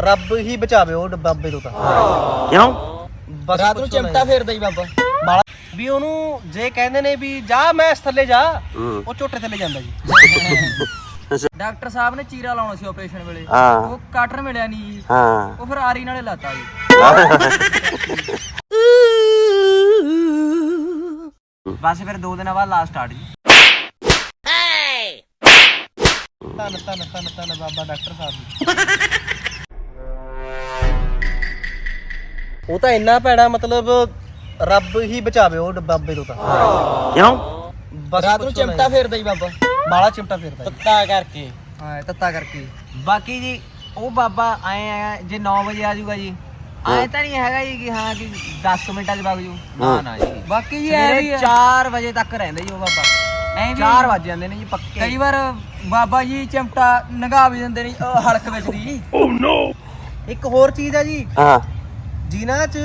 ਰੱਬ ਹੀ ਬਚਾਵੇ ਉਹ ਬਾਬੇ ਤੋਂ ਤਾਂ। ਕਿਉਂ? ਬਸ ਰਾਤ ਨੂੰ ਪੁੱਛੋ ਨਾ ਚਿਮਟਾ ਫੇਰਦਾ ਹੀ ਬਾਬਾ। ਬਾਲਾ ਵੀ ਉਹਨੂੰ ਜੇ ਕਹਿੰਦੇ ਨੇ ਵੀ ਜਾ ਮੈਂ ਇਸ ਥੱਲੇ ਜਾ ਹੂੰ। ਉਹ ਝੋਟੇ ਥੱਲੇ ਜਾਂਦਾ ਜੀ। ਡਾਕਟਰ ਸਾਹਿਬ ਨੇ ਚੀਰਾ ਲਾਉਣਾ ਸੀ ਆਪਰੇਸ਼ਨ ਵੇਲੇ। ਹਾਂ। ਉਹ ਕਟਰ ਮਿਲਿਆ ਨਹੀਂ ਜੀ। ਹਾਂ। ਉਹ ਫਿਰ ਆਰੀ ਨਾਲੇ ਲਾਤਾ ਜੀ। ਬਸ ਫਿਰ 2 ਦਿਨਾਂ ਬਾਅਦ ਲਾਸਟ ਸਟਾਰਟ ਜੀ। ਧੰਨ ਧੰਨ ਧੰਨ ਧੰਨ ਬਾਬਾ ਡਾਕਟਰ ਸਾਹਿਬ ਜੀ। ਉਹ ਤਾਂ ਇੰਨਾ ਭੈੜਾ ਮਤਲਬ ਰੱਬ ਹੀ ਬਚਾਵੇ ਉਹ ਬਾਬੇ ਤੋਂ ਤਾਂ। ਕਿਉਂ? ਬਸ ਰਾਤ ਨੂੰ ਪੁੱਛੋ ਨਾ ਚਿਮਟਾ ਜੀ। ਫੇਰਦਾ ਹੀ ਬਾਬਾ। ਬਾਲਾ ਚਿਮਟਾ ਫੇਰਦਾ ਜੀ। ਤੱਤਾ ਕਰਕੇ। ਹਾਂ ਤੱਤਾ ਕਰਕੇ। ਬਾਕੀ ਜੀ ਉਹ ਬਾਬਾ ਆਏ ਆ ਜੇ 9 ਵਜੇ ਆ ਜਾਊਗਾ ਜੀ। ਆਏ ਤਾਂ ਨਹੀਂ ਹੈਗਾ ਜੀ ਕਿ ਹਾਂ ਕਿ 10 ਕੁ ਮਿੰਟਾਂ ਚ ਵਗ ਜੂ ਨਾ ਨਾ ਜੀ। ਬਾਕੀ ਜੀ ਐ ਵੀ ਸਵੇਰੇ ਆ। 4 ਵਜੇ ਤੱਕ ਰਹਿੰਦੇ ਜੀ ਉਹ ਬਾਬਾ। ਐਂ ਵੀ 4 ਵਜ ਜਾਂਦੇ ਨੇ ਜੀ ਪੱਕੇ। ਕਈ ਵਾਰ ਬਾਬਾ ਜੀ ਚਿਮਟਾ ਨਗਾ ਵੀ ਦਿੰਦੇ ਨੇ ਉਹ ਹਲਕ ਵਿੱਚ ਦੀ। ਇੱਕ ਹੋਰ ਚੀਜ਼ ਆ ਜੀ। ਹਾਂ। ਜਿਨ੍ਹਾਂ ਚ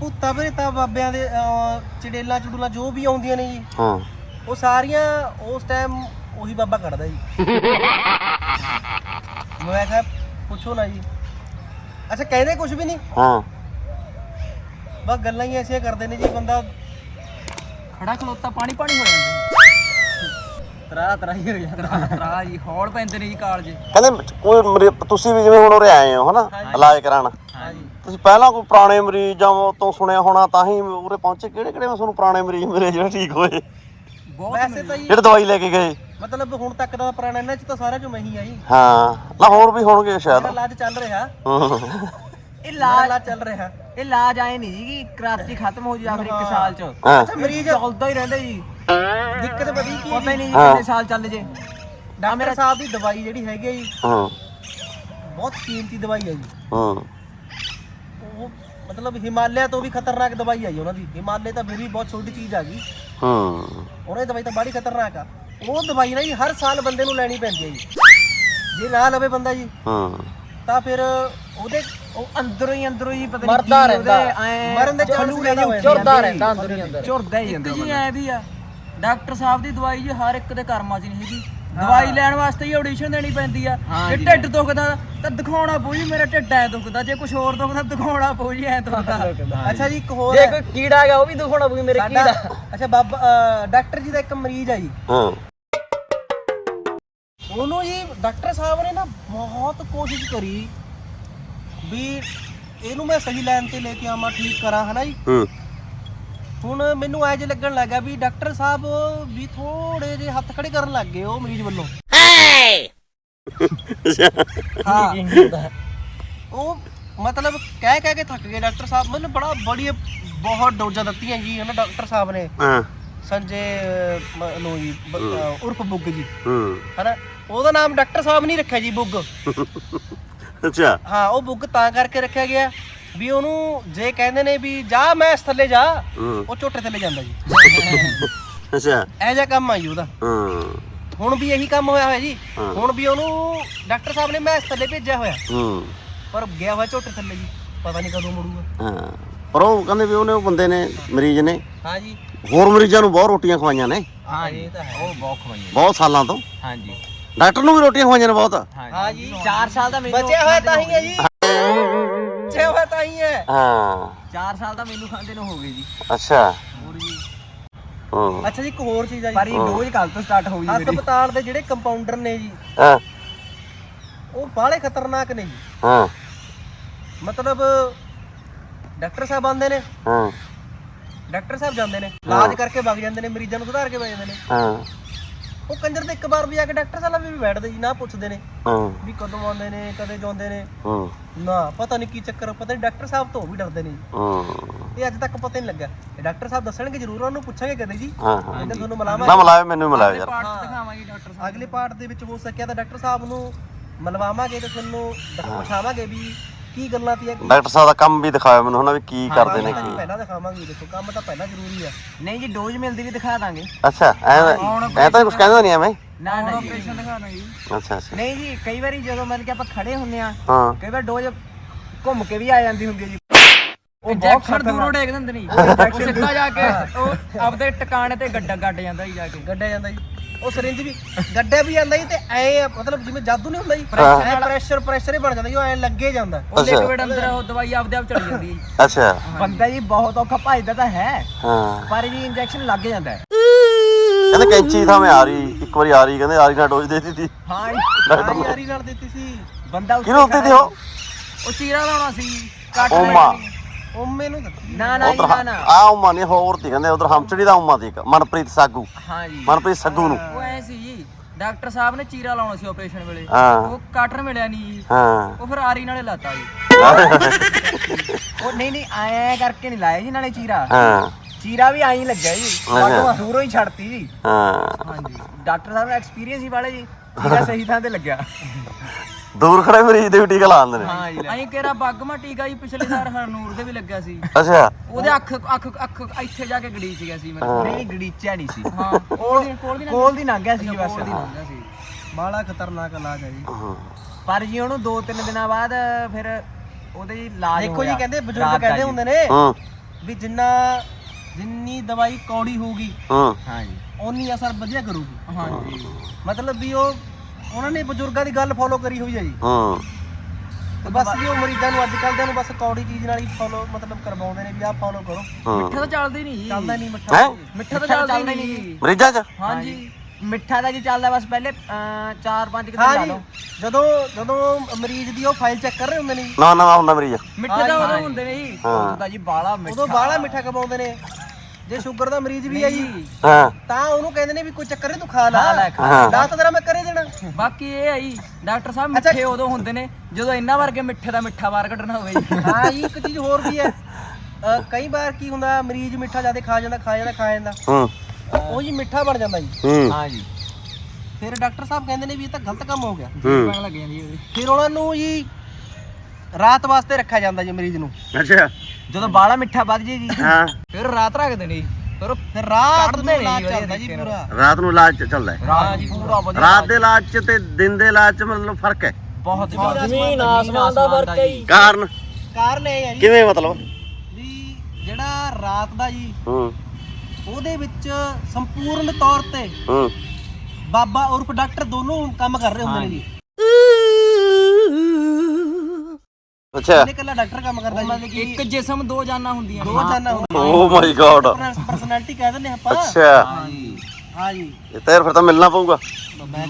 ਭੂਤਾਂ ਭਰੇਤਾ ਬਾਬਿਆਂ ਦੇ ਚੜੇਲਾਂ ਚੜੂਲਾਂ ਜੋ ਵੀ ਆਉਂਦੀਆਂ ਨੇ ਜੀ ਹਾਂ। ਉਹ ਸਾਰੀਆਂ ਉਸ ਟਾਈਮ ਉਹੀ ਬਾਬਾ ਕੱਢਦਾ ਜੀ। ਮੈਂ ਕਿਹਾ ਪੁੱਛੋ ਨਾ ਜੀ। ਅੱਛਾ ਕਹਿੰਦੇ ਕੁਝ ਵੀ ਨਹੀਂ? ਹਾਂ। ਬਸ ਗੱਲਾਂ ਹੀ ਐਸੀਆਂ ਕਰਦੇ ਨੇ ਜੀ ਬੰਦਾ ਖੜਾ ਖਲੋਤਾ ਪਾਣੀ ਪਾਣੀ ਹੋ ਜਾਂਦਾ ਤਰਾ ਤਰਾ ਹੀ ਹੋ ਜਾਂਦਾ ਤਰਾ ਜੀ ਹੌਲ ਪੈਂਦੇ ਨੇ ਜੀ ਕਾਲਜ। ਕਹਿੰਦੇ ਕੋਈ ਤੁਸੀਂ ਵੀ ਜਿਵੇਂ ਹੁਣ ਉਰੇ ਆਏ ਹੋ ਹਨਾ? ਇਲਾਜ ਕਰਾਉਣ। ਹਾਂਜੀ ਤੁਸੀਂ ਪਹਿਲਾਂ ਕੋਈ ਪੁਰਾਣੇ ਮਰੀਜ਼ਾਂ ਤੋਂ ਸੁਣਿਆ ਹੋਣਾ ਤਾਂ ਹੀ ਉਰੇ ਪਹੁੰਚੇ। ਕਿਹੜੇ ਕਿਹੜੇ ਤੁਹਾਨੂੰ ਪੁਰਾਣੇ ਮਰੀਜ਼ ਮਿਲੇ ਜਿਹੜੇ ਠੀਕ ਹੋਏ? ਵੈਸੇ ਤਾਂ ਜੀ ਜਿਹੜੇ ਦਵਾਈ ਲੈ ਕੇ ਗਏ। ਮਤਲਬ ਹੁਣ ਤੱਕ ਦਾ ਪੁਰਾਣਾ ਇਹਨਾਂ ਚ ਤਾਂ ਸਾਰਿਆਂ ਚੋਂ ਮੈਂ ਹੀ ਆ ਜੀ। ਹਾਂ। ਨਾ ਹੋਰ ਵੀ ਹੋਣਗੇ ਸ਼ਾਇਦ। ਮੇਰਾ ਇਲਾਜ ਚੱਲ ਰਿਹਾ। ਹੂੰ। ਇਹ ਮੇਰਾ ਲਾਜ ਇਲਾਜ ਚੱਲ ਰਿਹਾ। ਇਹ ਲਾਜ ਆਏ ਨਹੀਂ ਜੀ ਕਿ ਕਰਾਚੀ ਖਤਮ ਹੋ ਜਾ ਫਿਰ ਇੱਕ ਸਾਲ ਚ। ਹਾਂ। ਅੱਛਾ ਮਰੀਜ਼ ਚੱਲਦਾ ਹੀ ਰਹਿੰਦਾ ਜੀ। ਦਿੱਕਤ ਪਤਾ ਕੀ ਪਤਾ ਹੀ ਨਹੀਂ ਜੀ ਹਾਂ। ਕਿੰਨੇ ਸਾਲ ਚੱਲ ਜੇ। ਡਾਕਟਰ ਸਾਹਿਬ ਦੀ ਦਵਾਈ ਜਿਹੜੀ ਹੈਗੀ ਹੈ ਜੀ ਹਾਂ। ਬਹੁਤ ਕੀਮਤੀ ਦਵਾਈ ਹੈ ਜੀ। ਹਾਂ। ਉਹ ਮਤਲਬ ਹਿਮਾਲਿਆ ਤੋਂ ਵੀ ਖਤਰਨਾਕ ਦਵਾਈ ਜੀ ਉਹਨਾਂ ਦੀ। ਹਿਮਾਲਿਆ ਤਾਂ ਫਿਰ ਵੀ ਬਹੁਤ ਛੋਟੀ ਚੀਜ਼ ਆ ਗਈ। ਹਾਂ। ਉਹਨਾਂ ਦੀ ਦਵਾਈ ਤਾਂ ਬੜੀ ਖਤਰਨਾਕ ਆ। ਉਹ ਦਵਾਈ ਨਾ ਜੀ ਹਰ ਸਾਲ ਬੰਦੇ ਨੂੰ ਲੈਣੀ ਪੈਂਦੀ ਹੈ ਜੀ। ਜੇ ਨਾ ਲਵੇ ਬੰਦਾ ਜੀ ਹਾਂ। ਤਾਂ ਫਿਰ ਉਹਦੇ ਉਹ ਅੰਦਰੋਂ ਹੀ ਅੰਦਰੋਂ ਹੀ ਪਤਾ ਮਰਦਾ ਨਹੀਂ ਕੀ ਰਹਿੰਦਾ। ਮਰਨ ਦੇ ਚਾਂਸ ਹੋ ਜਾਂਦੇ ਝੁਰਦਾ ਰਹਿੰਦਾ ਅੰਦਰ ਹੀ ਅੰਦਰ। ਝੁਰਦਾ ਹੀ ਜਾਂਦਾ ਜੀ ਐ ਵੀ ਆ ਡਾਕਟਰ ਸਾਹਿਬ ਦੀ ਦਵਾਈ ਜੀ ਹਰ ਇੱਕ ਦੇ ਕਰਮਾਂ 'ਚ ਨਹੀਂ ਹੈਗੀ। ਦਵਾਈ ਲੈਣ ਵਾਸਤੇ ਹੀ ਆਡੀਸ਼ਨ ਦੇਣੀ ਪੈਂਦੀ ਆ। ਜੇ ਢਿੱਡ ਦੁਖਦਾ ਤਾਂ ਦਿਖਾਉਣਾ ਪਊ ਜੀ ਮੇਰਾ ਢਿੱਡ ਐ ਦੁਖਦਾ। ਜੇ ਕੁਝ ਹੋਰ ਦੁਖਦਾ ਦਿਖਾਉਣਾ ਪਊ ਜੀ ਐ ਦੁਖਦਾ। ਅੱਛਾ ਜੀ ਇੱਕ ਹੋਰ ਜੇ। ਕੋਈ ਕੀੜਾ ਆ ਗਿਆ ਉਹ ਵੀ ਦਿਖਾਉਣਾ ਪਊ ਮੇਰੇ ਕੀੜਾ। ਅੱਛਾ ਬਾਬਾ ਡਾਕਟਰ ਜੀ ਦਾ ਇੱਕ ਮਰੀਜ਼ ਆ ਜੀ। ਹਾਂ। ਉਹਨੂੰ ਜੀ ਡਾਕਟਰ ਸਾਹਿਬ ਨੇ ਨਾ ਬਹੁਤ ਕੋਸ਼ਿਸ਼ ਕਰੀ ਵੀ ਇਹਨੂੰ ਮੈਂ ਸਹੀ ਲਾਈਨ ਤੇ ਲੈ ਕੇ ਆਵਾਂ ਠੀਕ ਕਰਾਂ ਹਨਾ ਜੀ? ਹੂੰ। ਹੁਣ ਮੈਨੂੰ ਐਜ ਲੱਗਣ ਲੱਗਾ ਵੀ ਡਾਕਟਰ ਸਾਹਿਬ ਵੀ ਥੋੜੇ ਜਿਹੇ ਹੱਥ ਖੜੇ ਕਰਨ ਲੱਗ ਗਏ ਉਹ ਮਰੀਜ਼ ਵੱਲੋਂ। ਹਾਂ। ਉਹ ਮਤਲਬ ਕਹਿ ਕਹਿ ਕੇ ਥੱਕ ਗਏ ਡਾਕਟਰ ਸਾਹਿਬ। ਮੈਨੂੰ ਬੜਾ ਬੜੀ ਬਹੁਤ ਡੋਜ਼ਾਂ ਦਿੱਤੀਆਂ ਜੀ ਉਹਨਾਂ ਡਾਕਟਰ ਸਾਹਿਬ ਨੇ। ਹਾਂ। ਸੰਜੇ ਨੂੰ ਜੀ ਉਰਫ ਬੁੱਗ ਜੀ। ਹੂੰ। ਹਨਾ? ਉਹਦਾ ਨਾਮ ਡਾਕਟਰ ਸਾਹਿਬ ਨਹੀਂ ਰੱਖਿਆ ਜੀ ਬੁੱਗ। ਅੱਛਾ। ਹਾਂ ਉਹ ਬੁੱਗ ਤਾਂ ਕਰਕੇ ਰੱਖਿਆ ਗਿਆ। ਵੀ ਉਹਨੂੰ ਜੇ ਕਹਿੰਦੇ ਨੇ ਵੀ ਜਾ ਮੈਂ ਇਸ ਥੱਲੇ ਜਾ ਹੂੰ। ਉਹ ਝੋਟੇ ਥੱਲੇ ਜਾਂਦਾ ਜੀ। ਅੱਛਾ। ਇਹ ਜਿਹਾ ਕੰਮ ਆ ਜੀ ਉਹਦਾ। ਹਾਂ। ਹੁਣ ਵੀ ਇਹੀ ਕੰਮ ਹੋਇਆ ਹੋਇਆ ਜੀ। ਹਾਂ। ਹੁਣ ਵੀ ਉਹਨੂੰ ਡਾਕਟਰ ਸਾਹਿਬ ਨੇ ਮੈਂ ਇਸ ਥੱਲੇ ਭੇਜਿਆ ਹੋਇਆ। ਹੂੰ। ਪਰ ਗਿਆ ਹੋਇਆ ਝੋਟੇ ਥੱਲੇ ਜੀ। ਪਤਾ ਨਹੀਂ ਕਦੋਂ ਮੁੜੂਗਾ। ਹਾਂ। ਪਰ ਉਹ ਕਹਿੰਦੇ ਵੀ ਉਹਨੇ ਉਹ ਬੰਦੇ ਨੇ ਮਰੀਜ਼ ਨੇ। ਹਾਂ ਜੀ। ਹੋਰ ਮਰੀਜ਼ਾਂ ਨੂੰ ਬਹੁਤ ਰੋਟੀਆਂ ਖਵਾਈਆਂ ਨੇ। ਹਾਂ ਜੀ ਇਹ ਤਾਂ ਹੈ। ਉਹ ਬਹੁਤ ਖਵਾਈਆਂ। ਬਹੁਤ ਸਾਲਾਂ ਤੋਂ। ਹਾਂਜੀ ਡਾਕਟਰ ਨੂੰ ਵੀ ਰੋਟੀਆਂ ਖਵਾਈਆਂ ਨੇ ਬਹੁਤ। ਹਾਂ ਜੀ 4 ਸਾਲ ਦਾ ਮੈਨੂੰ ਬਚਿਆ ਹੋਇਆ ਤਾਂ ਹੀ ਹੈ ਜੀ। ਤਾਂ ਹੀ ਹੈ। ਹਾਂ 4 ਸਾਲ ਦਾ ਮੈਨੂੰ ਖਾਂਦੇ ਨੂੰ ਹੋ ਗਏ ਜੀ। ਅੱਛਾ। ਹੋਰ ਜੀ। ਹਾਂ। ਅੱਛਾ ਜੀ ਇੱਕ ਹੋਰ ਚੀਜ਼ ਆ ਪਰ ਜੀ ਇਹ ਡੋਜ਼ ਕੱਲ ਤੋਂ ਸਟਾਰਟ ਹੋ ਗਈ ਮੇਰੀ। ਹਸਪਤਾਲ ਦੇ ਜਿਹੜੇ ਕੰਪਾਊਂਡਰ ਨੇ ਜੀ ਹਾਂ। ਉਹ ਬਾਹਲੇ ਖਤਰਨਾਕ ਨੇ ਜੀ। ਹਾਂ। ਮਤਲਬ ਡਾਕਟਰ ਸਾਹਿਬ ਆਉਂਦੇ ਨੇ। ਹਾਂ। ਡਾਕਟਰ ਸਾਹਿਬ ਜਾਂਦੇ ਨੇ। ਇਲਾਜ ਕਰਕੇ ਵਗ ਜਾਂਦੇ ਨੇ ਮਰੀਜ਼ਾਂ ਨੂੰ ਸੁਧਾਰ ਕੇ ਵਗ ਜਾਂਦੇ ਨੇ। ਹਾਂ। ਉਹ ਕੰਜਰ ਤੇ ਇੱਕ ਵਾਰ ਵੀ ਆ ਕੇ ਡਾਕਟਰ ਸਾਹਿਬ ਵੀ ਬੈਠਦੇ ਜੀ ਨਾ ਪੁੱਛਦੇ ਨੇ। ਹਾਂ। ਵੀ ਕਦੋਂ ਆਉਂਦੇ ਨੇ ਕਦੇ ਜਾਂਦੇ ਨੇ। ਹਾਂ। ਨਾ ਪਤਾ ਨਹੀਂ ਕੀ ਚੱਕਰ ਪਤਾ ਨਹੀਂ ਡਾਕਟਰ ਸਾਹਿਬ ਤੋਂ ਵੀ ਡਰਦੇ ਨੇ। ਜੀ ਹਾਂ। ਇਹ ਅੱਜ ਤੱਕ ਪਤਾ ਨਹੀਂ ਲੱਗਾ ਇਹ ਡਾਕਟਰ ਸਾਹਿਬ ਦੱਸਣਗੇ ਜ਼ਰੂਰ ਉਹਨੂੰ ਪੁੱਛਾਂਗੇ ਕਦੇ ਜੀ। ਹਾਂ ਹਾਂ। ਇਹਦਾ ਤੁਹਾਨੂੰ ਮਲਾਵਾ। ਨਾ ਮਿਲਾਵੇ ਮੈਨੂੰ ਮਿਲਾਵੇ ਯਾਰ। ਪਾਰਟ ਦਿਖਾਵਾਂਗੇ ਡਾਕਟਰ ਸਾਹਿਬ ਅਗਲੇ ਪਾਰਟ ਦੇ ਵਿੱਚ ਹੋ ਸਕਿਆ ਤਾਂ ਡਾਕਟਰ ਸਾਹਿਬ ਨੂੰ ਮਲਵਾਵਾਂਗੇ ਤੇ ਤੁਹਾਨੂੰ ਪੁੱਛਾਵਾਂਗੇ ਵੀ ਕੀ ਗੱਲਾਂ ਤੀਆਂ? ਕੀ ਡਾਕਟਰ ਸਾਹਿਬ ਦਾ ਕੰਮ ਵੀ ਦਿਖਾਇਆ ਮੈਨੂੰ ਹਨਾ ਵੀ ਕੀ ਕਰਦੇ ਨੇ ਕੀ। ਪਹਿਲਾਂ ਦਿਖਾਵਾਂਗੇ ਦੇਖੋ ਕੰਮ ਤਾਂ ਪਹਿਲਾਂ ਜ਼ਰੂਰੀ ਆ। ਨਹੀਂ ਜੀ ਡੋਜ਼ ਮਿਲਦੀ ਵੀ ਦਿਖਾ ਦਾਂਗੇ। ਅੱਛਾ ਐ ਐ ਤਾਂ ਕੁਝ ਕਹਿੰਦਾ ਨਹੀਂ ਐਵੇਂ? ਨਾ ਨਾ ਜੀ। ਆਪਰੇਸ਼ਨ ਦਿਖਾਣਾ ਜੀ। ਅੱਛਾ ਅੱਛਾ। ਨਹੀਂ ਜੀ ਕਈ ਵਾਰੀ ਜਦੋਂ ਮਤਲਬ ਕਿ ਆਪਾਂ ਖੜੇ ਹੁੰਨੇ ਆ ਹਾਂ। ਕਈ ਵਾਰ ਡੋਜ਼ ਘੁੰਮ ਕੇ ਵੀ ਆ ਜਾਂਦੀ ਹੁੰਦੀ ਹੈ ਜੀ। ਉਹ ਇੰਜੈਕਸ਼ਨ ਦੂਰੋਂ ਡੇਕ ਦਿੰਦੇ ਨਹੀਂ ਉਹ ਸਿੱਧਾ ਜਾ ਕੇ ਉਹ ਆਪਦੇ ਟਿਕਾਣੇ ਤੇ ਗੱਡਾ ਗੱਡ ਜਾਂਦਾ ਜੀ ਜਾ ਕੇ। ਗੱਡਿਆ ਜਾਂਦਾ ਜੀ। ਉਹ ਸਰਿੰਜ ਵੀ ਗੱਡੇ ਵੀ ਜਾਂਦਾ ਜੀ ਤੇ ਐ ਮਤਲਬ ਜਿਵੇਂ ਜਾਦੂ ਨਹੀਂ ਹੁੰਦਾ ਜੀ। ਹਾਂ। ਪ੍ਰੈਸ਼ਰ ਪ੍ਰੈਸ਼ਰ ਹੀ ਬਣ ਜਾਂਦਾ ਜੀ ਉਹ ਐ ਲੱਗੇ ਜਾਂਦਾ। ਉਹ। ਲਿਕਵਿਡ ਅੰਦਰ ਉਹ ਦਵਾਈ ਆਪਦੇ ਆਪ ਚਲੀ ਜਾਂਦੀ ਹੈ ਜੀ। ਅੱਛਾ। ਬੰਦਾ ਜੀ ਬਹੁਤ ਔਖਾ ਭਜਦਾ ਤਾਂ ਹੈ ਹਾਂ। ਪਰ ਜੀ ਇੰਜੈਕਸ਼ਨ ਲੱਗ ਜਾਂਦਾ ਹੈ। ਕਹਿੰਦੇ ਕੈਂਚੀ ਥਾਂ ਮੈਂ ਆ ਰਹੀ ਇੱਕ ਵਾਰੀ ਆ ਰਹੀ ਕਹਿੰਦੇ ਆ ਰਹੀ ਨਾਲ ਡੋਜ਼ ਦੇ ਦਿੱਤੀ। ਹਾਂ ਯਾਰੀ ਨਾਲ ਦਿੱਤੀ ਸੀ। ਬੰਦਾ ਕਿਹਨੂੰ ਉੱਤੇ ਤੇ ਉਹ? ਉਹ ਚੀਰਾ ਲਾਉਣਾ ਸੀ ਕੱਟ ਉਮਾ ਓਮੇ ਨੂੰ ਦਿੱਤੀ ਨਾ ਨਾ ਜੀ ਉਧਰ ਨਾ ਨਾ। ਆ ਉਮਾ ਨਹੀਂ ਹੋਰ ਤੀ ਕਹਿੰਦੇ ਉਧਰ ਹਮਚੜੀ ਦਾ ਉਮਾ ਤੀ ਇੱਕ ਮਨਪ੍ਰੀਤ ਸਾਗੂ। ਹਾਂ ਜੀ। ਮਨਪ੍ਰੀਤ ਸੱਗੂ ਨੂੰ। ਉਹ ਐ ਸੀ ਜੀ ਡਾਕਟਰ ਸਾਹਿਬ ਨੇ ਚੀਰਾ ਲਾਉਣਾ ਸੀ ਆਪਰੇਸ਼ਨ ਵੇਲੇ। ਹਾਂ। ਉਹ ਕਟਰ ਮਿਲਿਆ ਨਹੀਂ ਜੀ। ਹਾਂ। ਉਹ ਫਿਰ ਆਰੀ ਨਾਲੇ ਲਾਤਾ ਜੀ। ਉਹ ਨਹੀਂ ਨਹੀਂ ਐ ਕਰਕੇ ਨਹੀਂ ਲਾਇਆ ਜੀ ਨਾਲੇ ਚੀਰਾ। ਹਾਂ। ਚੀਰਾ ਵੀ ਆਈ ਲੱਗਿਆ ਜੀ। ਅੱਛਾ। ਦੂਰੋਂ ਹੀ ਛੱਡਤੀ ਜੀ। ਹਾਂ। ਹਾਂਜੀ। ਡਾਕਟਰ ਸਾਹਿਬ ਦਾ ਐਕਸਪੀਰੀਅੰਸ ਹੀ ਵਾਲੇ ਜੀ। ਚੀਰਾ ਸਹੀ ਥਾਂ ਤੇ ਲੱਗਿਆ। ਦੂਰ ਖੜੇ ਮਰੀਜ਼ ਦੇ ਵੀ ਟੀਕਾ ਲਾ ਦਿੰਦੇ ਨੇ। ਹਾਂ ਜੀ। ਐਂ ਕਿਹੜਾ ਬਾਗਮਾ ਟੀਕਾ ਜੀ ਪਿਛਲੇ ਸਾਲ ਹਰਨੂਰ ਦੇ ਵੀ ਲੱਗਿਆ ਸੀ। ਅੱਛਾ। ਉਹਦੇ ਅੱਖ ਅੱਖ ਅੱਖ ਇੱਥੇ ਜਾ ਕੇ ਗੜੀ ਚ ਗਿਆ ਸੀ ਮੇਰੇ ਨਹੀਂ ਨਹੀਂ ਗੜੀਚਿਆ ਨਹੀਂ ਸੀ। ਹਾਂ ਕੋਲ ਦੀ ਕੋਲ ਦੀ ਨਾ ਕੋਲ ਦੀ ਲੰਘ ਗਿਆ ਸੀ ਜੀ ਬਸ। ਕੋਲ ਦੀ ਲੰਘਿਆ ਸੀ। ਬਾਲਾ ਖਤਰਨਾਕ ਇਲਾਜ ਹੈ ਜੀ। ਪਰ ਜੀ ਉਹਨੂੰ 2-3 ਦਿਨਾਂ ਬਾਅਦ ਫਿਰ ਉਹਦੇ ਇਲਾਜ ਦੇਖੋ ਜੀ। ਕਹਿੰਦੇ ਬਜ਼ੁਰਗ ਕਹਿੰਦੇ। ਹੁੰਦੇ ਨੇ ਹੂੰ। ਵੀ ਜਿੰਨਾ ਜਿੰਨੀ ਦਵਾਈ ਕੌੜੀ ਹੋਊਗੀ ਹੂੰ। ਹਾਂ ਜੀ ਓਨੀ ਅਸਰ ਵਧੀਆ ਕਰੂਗੀ। ਹਾਂਜੀ। ਮਤਲਬ ਵੀ ਉਹ ਉਹਨਾਂ ਨੇ ਬਜ਼ੁਰਗਾਂ ਦੀ ਗੱਲ ਫੋਲੋ ਕਰੀ ਹੋਈ ਹੈ ਜੀ। ਹੂੰ। ਤੇ ਬਸ ਵੀ ਉਹ ਮਰੀਜ਼ਾਂ ਨੂੰ ਅੱਜ ਕੱਲ੍ਹ ਦੇ ਨੂੰ ਬਸ ਕੌੜੀ ਚੀਜ਼ ਨਾਲ ਹੀ ਫੋਲੋ ਮਤਲਬ ਕਰਵਾਉਂਦੇ ਨੇ ਵੀ ਆਹ ਫੋਲੋ ਕਰੋ। ਹੂੰ। ਮਿੱਠਾ ਤਾਂ ਚੱਲਦਾ ਹੀ ਨਹੀਂ ਜੀ। ਚੱਲਦਾ ਨਹੀਂ ਮਿੱਠਾ। ਹੈ? ਮਿੱਠਾ ਤਾਂ ਚੱਲਦਾ ਹੀ ਨਹੀਂ ਜੀ। ਮਰੀਜ਼ਾਂ ਚ? ਹਾਂਜੀ। ਮਿੱਠਾ ਦਾ ਜੀ ਚੱਲਦਾ ਬਸ ਪਹਿਲੇ 4-5 ਦਿਨ ਹਾਂ ਲਾ ਜੀ। ਲਓ ਜਦੋਂ ਜਦੋਂ ਮਰੀਜ਼ ਦੀ ਉਹ ਫਾਈਲ ਚੈੱਕ ਕਰ ਰਹੇ ਹੁੰਦੇ ਨੇ ਜੀ, ਨਾ ਨਾ ਹੁੰਦਾ ਮਰੀਜ਼। ਮਿੱਠੇ ਤਾਂ ਉਦੋਂ ਹੁੰਦੇ ਨੇ ਜੀ। ਹਾਂ। ਉਦੋਂ ਤਾਂ ਜੀ ਬਾਲਾ ਮਿੱਠਾ। ਉਦੋਂ ਬਾਹਲਾ ਮਿੱਠਾ ਕਮਾਉਂਦੇ ਨੇ। ਜੇ ਸ਼ੂਗਰ ਦਾ ਮਰੀਜ਼ ਵੀ ਹੈ ਜੀ ਹਾਂ। ਤਾਂ ਉਹਨੂੰ ਕਹਿੰਦੇ ਨੇ ਵੀ ਕੋਈ ਚੱਕਰ ਨਹੀਂ ਤੂੰ ਖਾ ਲਾ। ਖਾ ਲੈ, ਖਾ ਹਾਂ। ਨਾ ਤਾਂ ਤੇਰਾ ਮੈਂ ਕਰੇ ਦੇਣਾ। ਬਾਕੀ ਇਹ ਹੈ ਜੀ ਡਾਕਟਰ ਸਾਹਿਬ ਮਿੱਠੇ ਉਦੋਂ ਹੁੰਦੇ ਨੇ ਜਦੋਂ ਇੰਨਾ ਵਰਗੇ ਮਿੱਠੇ ਦਾ ਮਿੱਠਾ ਬਾਹਰ ਕੱਢਣਾ ਹੋਵੇ ਜੀ। ਹਾਂ ਜੀ ਇੱਕ ਚੀਜ਼ ਹੋਰ ਵੀ ਹੈ। ਅ, ਕਈ ਵਾਰ ਕੀ ਹੁੰਦਾ ਮਰੀਜ਼ ਮਿੱਠਾ ਜ਼ਿਆਦਾ ਖਾ ਜਾਂਦਾ ਖਾ ਜਾਂਦਾ ਖਾ ਜਾਂਦਾ। ਹੂੰ। ਉਹ ਜੀ ਮਿੱਠਾ ਬਣ ਜਾਂਦਾ ਜੀ। ਹੂੰ। ਹਾਂ ਜੀ। ਫਿਰ ਡਾਕਟਰ ਸਾਹਿਬ ਕਹਿੰਦੇ ਨੇ ਵੀ ਇਹ ਤਾਂ ਗਲਤ ਕੰਮ ਹੋ ਗਿਆ। ਹੂੰ। ਲੱਗ ਜਾਂਦੀ ਹੈ ਫਿਰ ਉਹਨਾਂ ਨੂੰ ਜੀ ਰਾਤ ਵਾਸਤੇ ਰੱਖਿਆ ਜਾਂਦਾ ਜੀ ਮਰੀਜ਼ ਨੂੰ। ਅੱਛਾ। ਜਦੋਂ ਬਾਲਾ ਮਿੱਠਾ ਵੱਧ ਜੇ ਜੀ। ਹਾਂ। ਫਿਰ ਰਾਤ ਰੱਖਦੇ ਨੇ ਜੀ ਫਿਰ ਰਾਤ ਕੱਢਦੇ ਨੂੰ ਇਲਾਜ ਚੱਲਦਾ ਜੀ। ਪੂਰਾ ਰਾਤ ਨੂੰ ਇਲਾਜ ਚ ਚੱਲਦਾ ਹੈ। ਰਾਤ ਜੀ ਪੂਰਾ ਵਧੀਆ ਰਾਤ ਦੇ ਇਲਾਜ ਚ ਤੇ ਦਿਨ ਦੇ ਇਲਾਜ ਚ ਮਤਲਬ ਫ਼ਰਕ ਹੈ। ਬਹੁਤ ਜ਼ਮੀਨ ਆਸਮਾਨ ਦਾ ਫ਼ਰਕ ਹੈ ਜੀ। ਕਾਰਨ? ਕਾਰਨ ਇਹ ਹੈ ਜੀ। ਕਿਵੇਂ ਮਤਲਬ? ਵੀ ਜਿਹੜਾ ਰਾਤ ਦਾ ਜੀ ਹੂੰ। ਉਹਦੇ ਵਿੱਚ ਸੰਪੂਰਨ ਤੌਰ ਤੇ ਹੂੰ। ਬਾਬਾ ਉਰਫ ਡਾਕਟਰ ਦੋਨੋਂ ਕੰਮ ਕਰ ਰਹੇ ਹੁੰਦੇ ਨੇ ਜੀ। ਅੱਛਾ। ਇਹਨੇ ਇਕੱਲਾ ਡਾਕਟਰ ਕੰਮ ਕਰਦਾ ਜੀ? ਇੱਕ ਜਿਸਮ ਦੋ ਜਾਨਾਂ ਹੁੰਦੀਆਂ ਨੇ। ਦੋ ਜਾਨਾ ਓ ਮਾਈ ਗॉड ਪਰਸਨੈਲਿਟੀ ਕਹਿ ਦਿੰਦੇ ਆਪਾਂ। ਅੱਛਾ। ਹਾਂ ਜੀ। ਇਹ ਤਾਂ ਯਾਰ ਫਿਰ ਤਾਂ ਮਿਲਣਾ ਪਊਗਾ। ਮੈਂ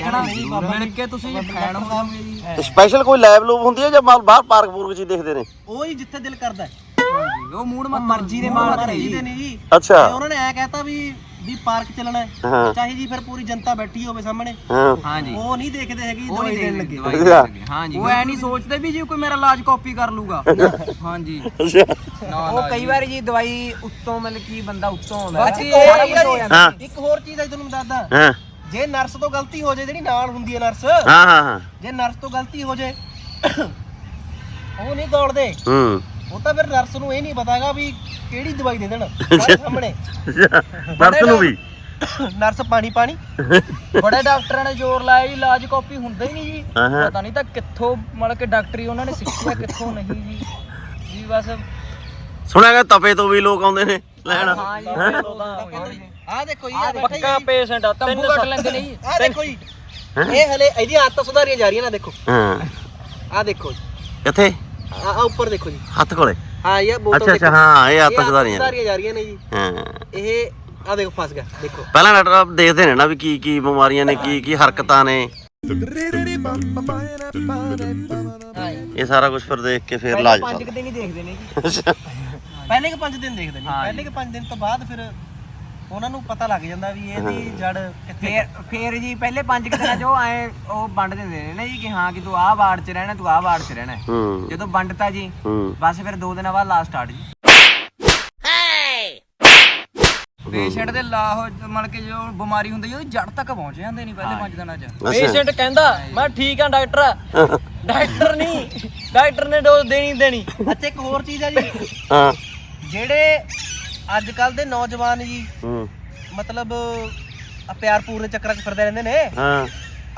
ਕਹਣਾ ਮਿਲ ਕੇ ਤੁਸੀਂ ਫੈਨ ਹੋਵੋਗੇ ਜੀ। ਸਪੈਸ਼ਲ ਕੋਈ ਲੈਬ ਲੂਬ ਹੁੰਦੀ ਹੈ ਜਾਂ ਬਾਹਰ ਪਾਰਕ ਪੂਰਕ ਚ ਹੀ ਦੇਖਦੇ ਨੇ? ਉਹ ਹੀ ਜਿੱਥੇ ਦਿਲ ਕਰਦਾ ਹੈ। ਉਹ ਮੂਡ ਮਤ ਮਰਜ਼ੀ ਦੇ ਮਾਲ ਮਰਜ਼ੀ ਦੇ ਨਹੀਂ ਜੀ। ਅੱਛਾ। ਤੇ ਉਹਨਾਂ ਨੇ ਐ ਕਹਿਤਾ ਵੀ ਵੀ ਪਾਰਕ ਚੱਲਣਾ ਹੈ। ਚਾਹੇ ਜੀ ਫਿਰ ਪੂਰੀ ਜਨਤਾ ਬੈਠੀ ਹੋਵੇ ਸਾਹਮਣੇ। ਹਾਂ। ਹਾਂ ਜੀ। ਉਹ ਨਹੀਂ ਦੇਖਦੇ ਹੈਗੇ ਜੀ ਦਵਾਈ ਦੇਣ ਲੱਗੇ। ਅੱਛਾ। ਹਾਂ ਜੀ। ਉਹ ਐ ਨਹੀਂ ਸੋਚਦੇ ਵੀ ਜੀ ਕੋਈ ਮੇਰਾ ਇਲਾਜ ਕਾਪੀ ਕਰ ਲੂਗਾ। ਹਾਂਜੀ ਉਹ ਕਈ ਵਾਰੀ ਜੀ ਦਵਾਈ ਉੱਤੋਂ ਮਤਲਬ ਕੀ ਬੰਦਾ ਉੱਤੋਂ ਆਉਂਦਾ। ਇੱਕ ਹੋਰ ਚੀਜ਼ ਜੀ, ਹਾਂ। ਇੱਕ ਹੋਰ ਚੀਜ਼ ਹੈ ਤੁਹਾਨੂੰ ਮੈਂ ਦੱਸਦਾ। ਹਾਂ। ਜੇ ਨਰਸ ਤੋਂ ਗਲਤੀ ਹੋ ਜਾਏ ਜਿਹੜੀ ਨਾਲ ਹੁੰਦੀ ਹੈ ਨਰਸ। ਹਾਂ ਹਾਂ ਹਾਂ। ਜੇ ਨਰਸ ਤੋਂ ਗਲਤੀ ਹੋ ਜਾਏ ਉਹ ਨਹੀਂ ਦੌੜਦੇ। ਹੂੰ। ਉਹ ਤਾਂ ਫਿਰ ਨਰਸ ਨੂੰ ਇਹ ਨਹੀਂ ਪਤਾਗਾ ਵੀ ਕਿਹੜੀ ਦਵਾਈ ਦੇ ਦੇਣ। ਸਾਹਮਣੇ। ਬਰਤ ਨੂੰ ਵੀ। ਨਰਸ ਪਾਣੀ ਪਾਣੀ। ਬੜੇ ਡਾਕਟਰਾਂ ਨੇ ਜ਼ੋਰ ਲਾਇਆ ਜੀ ਇਲਾਜ ਕਾਪੀ ਹੁੰਦਾ ਹੀ ਨਹੀਂ ਜੀ। ਹਾਂ ਪਤਾ ਨਹੀਂ ਤਾਂ ਕਿੱਥੋਂ ਮਤਲਬ ਕਿ ਡਾਕਟਰੀ ਉਹਨਾਂ ਨੇ ਸਿੱਖਿਆ ਕਿੱਥੋਂ ਨਹੀਂ ਜੀ। ਜੀ ਬਸ ਸੁਣਿਆ ਗਿਆ ਤਪੇ ਤੋਂ ਵੀ ਲੋਕ ਆਉਂਦੇ ਨੇ ਲੈਣ। ਹਾਂ ਜੀ ਆਹ ਦੇਖੋ ਜੀ ਆਹ ਬੈਠਾ ਪੱਕਾ ਪੇਸ਼ੈਂਟ ਆ ਤੰਬੂ ਕੱਟ ਲੈਂਦੇ ਨੇ ਜੀ। ਆਹ ਦੇਖੋ ਜੀ। ਇਹ ਹਲੇ ਇਹਦੀ ਆਦਤ ਸੁਧਾਰੀਆਂ ਜਾ ਰਹੀਆਂ ਨਾ ਦੇਖੋ। ਹਾਂ। ਆਹ ਦੇਖੋ ਕਿੱਥੇ? ਆਹ ਉੱਪਰ ਦੇਖੋ ਜੀ। ਹੱਥ ਕੋਲੇ? ਹਾਂ ਇਹ ਬੋਤਲ ਅੱਛਾ ਅੱਛਾ ਹਾਂ ਇਹ ਨਹੀਂ ਸੁਧਾਰੀਆਂ ਜਾ ਰਹੀਆਂ ਨੇ ਜੀ। ਹਾਂ। ਇਹ ਆਹ ਦੇਖੋ ਫਸ ਗਿਆ ਦੇਖੋ। ਪਹਿਲਾਂ ਡਾਕਟਰ ਸਾਹਿਬ ਦੇਖਦੇ ਨੇ ਨਾ ਵੀ ਕੀ ਕੀ ਬਿਮਾਰੀਆਂ ਨੇ ਕੀ ਕੀ ਹਰਕਤਾਂ ਨੇ। ਇਹ ਸਾਰਾ ਕੁਝ ਫਿਰ ਦੇਖ ਕੇ ਫਿਰ ਇਲਾਜ ਪੰਜ ਕੁ ਦਿਨ ਹੀ ਦੇਖਦੇ ਨੇ ਜੀ। ਪਹਿਲੇ ਕਿ 5 ਦਿਨ ਦੇਖਦੇ ਨੇ ਪਹਿਲੇ ਕਿ 5 ਦਿਨ ਤੋਂ ਬਾਅਦ ਫਿਰ ਉਹਨਾਂ ਨੂੰ ਪਤਾ ਲੱਗ ਜਾਂਦਾ ਵੀ ਇਹਦੀ ਜੜ ਕਿੱਥੇ ਫੇਰ ਫੇਰ ਜੀ ਪਹਿਲੇ ਪੰਜ ਕੁ ਦਿਨਾਂ ਚ ਉਹ ਐ ਉਹ ਵੰਡ ਦਿੰਦੇ ਨੇ ਨਾ ਜੀ ਕਿ ਹਾਂ ਕਿ ਤੂੰ ਆਹ ਵਾਰਡ 'ਚ ਰਹਿਣਾ ਤੂੰ ਆਹ ਵਾਰਡ 'ਚ ਰਹਿਣਾ। ਹੈ। ਹੂੰ ਜਦੋਂ ਵੰਡਤਾ ਜੀ ਹੂੰ। ਬਸ ਫਿਰ ਦੋ ਦਿਨਾਂ ਬਾਅਦ ਲਾਸਟ ਸਟਾਰਟ ਜੀ। ਪੇਸ਼ੈਂਟ ਦੇ ਲਾਹ ਮਤਲਬ ਕਿ ਜੋ ਬਿਮਾਰੀ ਹੁੰਦੀ ਹੈ ਉਹਦੀ ਜੜ ਤੱਕ ਪਹੁੰਚ ਜਾਂਦੇ ਨਹੀਂ ਪਹਿਲੇ ਪੰਜ ਦਿਨਾਂ 'ਚ। ਪੇਸ਼ੈਂਟ ਕਹਿੰਦਾ ਮੈਂ ਠੀਕ ਆ ਡਾਕਟਰ ਡਾਕਟਰ ਨਹੀਂ ਡਾਕਟਰ ਨੇ ਡੋਜ਼ ਦੇਣੀ ਦੇਣੀ। ਅੱਛਾ ਇੱਕ ਹੋਰ ਚੀਜ਼ ਆ ਜੀ। ਹਾਂ। ਜਿਹੜੇ ਅੱਜ ਕੱਲ ਦੇ ਨੌਜਵਾਨ ਜੀ ਹੂੰ। ਮਤਲਬ ਆ ਪਿਆਰ ਪੂਰ ਦੇ ਚੱਕਰਾਂ 'ਚ ਫਿਰਦੇ ਰਹਿੰਦੇ ਨੇ। ਹਾਂ।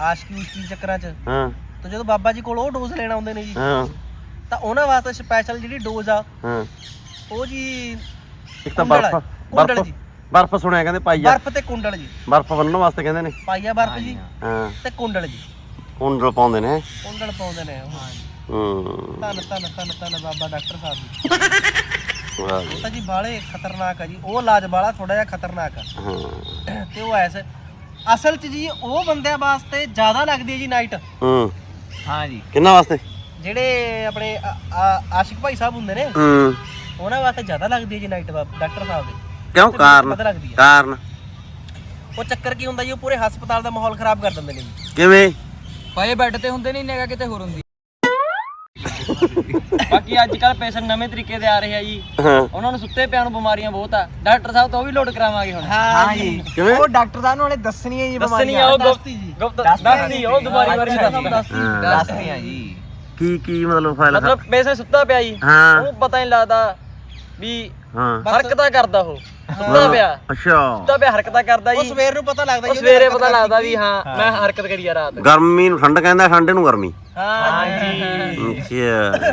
ਆਸ਼ਕੀ ਉਸ਼ਕੀ ਚੱਕਰਾਂ 'ਚ। ਹਾਂ। ਤੇ ਜਦੋਂ ਬਾਬਾ ਜੀ ਕੋਲ ਉਹ ਡੋਜ਼ ਲੈਣ ਆਉਂਦੇ ਨੇ ਜੀ ਹਾਂ। ਤਾਂ ਉਹਨਾਂ ਵਾਸਤੇ ਸਪੈਸ਼ਲ ਜਿਹੜੀ ਡੋਜ਼ ਆ ਹਾਂ। ਉਹ ਜੀ ਇੱਕ ਤਾਂ ਕੁੰਡਲ ਬਰਫ ਕੁੰਡਲ ਬਰਫ ਜੀ। ਬਰਫ਼ ਸੁਣਿਆ ਕਹਿੰਦੇ ਪਾਈਆ ਬਰਫ਼ ਤੇ ਕੁੰਡਲ ਜੀ। ਬਰਫ਼ ਬੰਨਣ ਵਾਸਤੇ ਕਹਿੰਦੇ ਨੇ। ਪਾਈਆ ਬਰਫ਼ ਜੀ। ਹਾਂ। ਤੇ ਕੁੰਡਲ ਜੀ। ਕੁੰਡਲ ਪਾਉਂਦੇ ਨੇ। ਕੁੰਡਲ ਪਾਉਂਦੇ ਨੇ ਉਹ। ਹੂੰ। ਧੰਨ ਧੰਨ ਧੰਨ ਧੰਨ ਬਾਬਾ ਡਾਕਟਰ ਸਾਹਿਬ ਜੀ। ਵਾਹ ਜੀ। ਉਹ ਤਾਂ ਜੀ ਬਾਲੇ ਖਤਰਨਾਕ ਆ ਜੀ। ਉਹ ਇਲਾਜ ਬਾਲਾ ਥੋੜਾ ਜਿਹਾ ਖਤਰਨਾਕ ਆ। ਹਾਂ। ਤੇ ਉਹ ਐਸ ਅਸਲ 'ਚ ਜੀ ਉਹ ਬੰਦਿਆਂ ਵਾਸਤੇ ਜ਼ਿਆਦਾ ਲੱਗਦੀ ਹੈ ਜੀ ਨਾਈਟ ਹੂੰ। ਹਾਂ ਜੀ। ਕਿੰਨਾ ਵਾਸਤੇ? ਜਿਹੜੇ ਆਪਣੇ ਆ- ਆ- ਆਸ਼ਿਕ ਭਾਈ ਸਾਹਿਬ ਹੁੰਦੇ ਨੇ ਹੂੰ। ਉਹਨਾਂ ਵਾਸਤੇ ਜ਼ਿਆਦਾ ਲੱਗਦੀ ਹੈ ਜੀ ਨਾਈਟ ਡਾਕਟਰ ਸਾਹਿਬ ਦੀ। ਕਿਉਂ? ਤੇ ਕਾਰਨ? ਪਤਾ ਲੱਗਦੀ ਹੈ ਕਾਰਨ? ਉਹ ਚੱਕਰ ਕੀ ਹੁੰਦਾ ਜੀ ਉਹ ਪੂਰੇ ਹਸਪਤਾਲ ਦਾ ਮਾਹੌਲ ਖਰਾਬ ਕਰ ਦਿੰਦੇ ਨੇ ਜੀ। ਕਿਵੇਂ? ਪਏ ਬੈੱਡ ਤੇ ਹੁੰਦੇ ਨਹੀਂ ਨੇਗਾ ਕਿਤੇ ਹੋਰ ਹੁੰਦੀ ਬਾਕੀ ਅੱਜ ਕੱਲ ਪੇਸ਼ੈਂਟ ਨਵੇਂ ਤਰੀਕੇ ਦੇ ਆ ਰਹੇ ਆ ਜੀ। ਹਾਂ। ਉਹਨਾਂ ਨੂੰ ਸੁੱਤੇ ਪਿਆਂ ਨੂੰ ਬਿਮਾਰੀਆਂ ਬਹੁਤ ਆ। ਡਾਕਟਰ ਸਾਹਿਬ ਤੋਂ ਉਹ ਵੀ ਲੋਡ ਕਰਾਵਾਂਗੇ ਹੁਣ। ਹਾਂ ਜੀ। ਕਿਵੇਂ? ਉਹ ਡਾਕਟਰ ਸਾਹਿਬ ਨੂੰ ਹਲੇ ਦੱਸਣੀਆਂ ਜੀ ਦੱਸਣੀ ਆ ਉਹ ਗੁਪਤ ਜੀ। ਗੁਪਤ ਦੱਸਦੀ ਉਹ ਦੁਬਾਰੀ ਵਾਰੀ ਹਾਂ। ਦੱਸਣੀਆਂ ਜੀ। ਕੀ ਕੀ ਮਤਲਬ ਫਾਇਲ ਮਤਲਬ ਪੇਸ਼ੈਂਟ ਸੁੱਤਾ ਪਿਆ ਜੀ। ਹਾਂ। ਉਹਨੂੰ ਪਤਾ ਨਹੀਂ ਲੱਗਦਾ ਵੀ ਹਾਂ। ਹਰਕਤਾਂ ਕਰਦਾ ਉਹ। ਸੁੱਤਾ ਪਿਆ। ਅੱਛਾ। ਸੁੱਤਾ ਪਿਆ ਹਰਕਤਾਂ ਕਰਦਾ ਉਹ ਜੀ। ਸਵੇਰ ਨੂੰ ਪਤਾ ਲੱਗਦਾ ਉਹ ਜੀ ਸਵੇਰੇ ਪਤਾ ਲੱਗਦਾ ਵੀ ਹਾਂ ਮੈਂ ਹਰਕਤ ਕਰੀ ਆ ਰਾਤ। ਗਰਮੀ ਨੂੰ ਠੰਡ ਕਹਿੰਦਾ ਠੰਡੇ ਨੂੰ ਗਰਮੀ। ਹਾਂ ਜੀ ਅੱਛਾ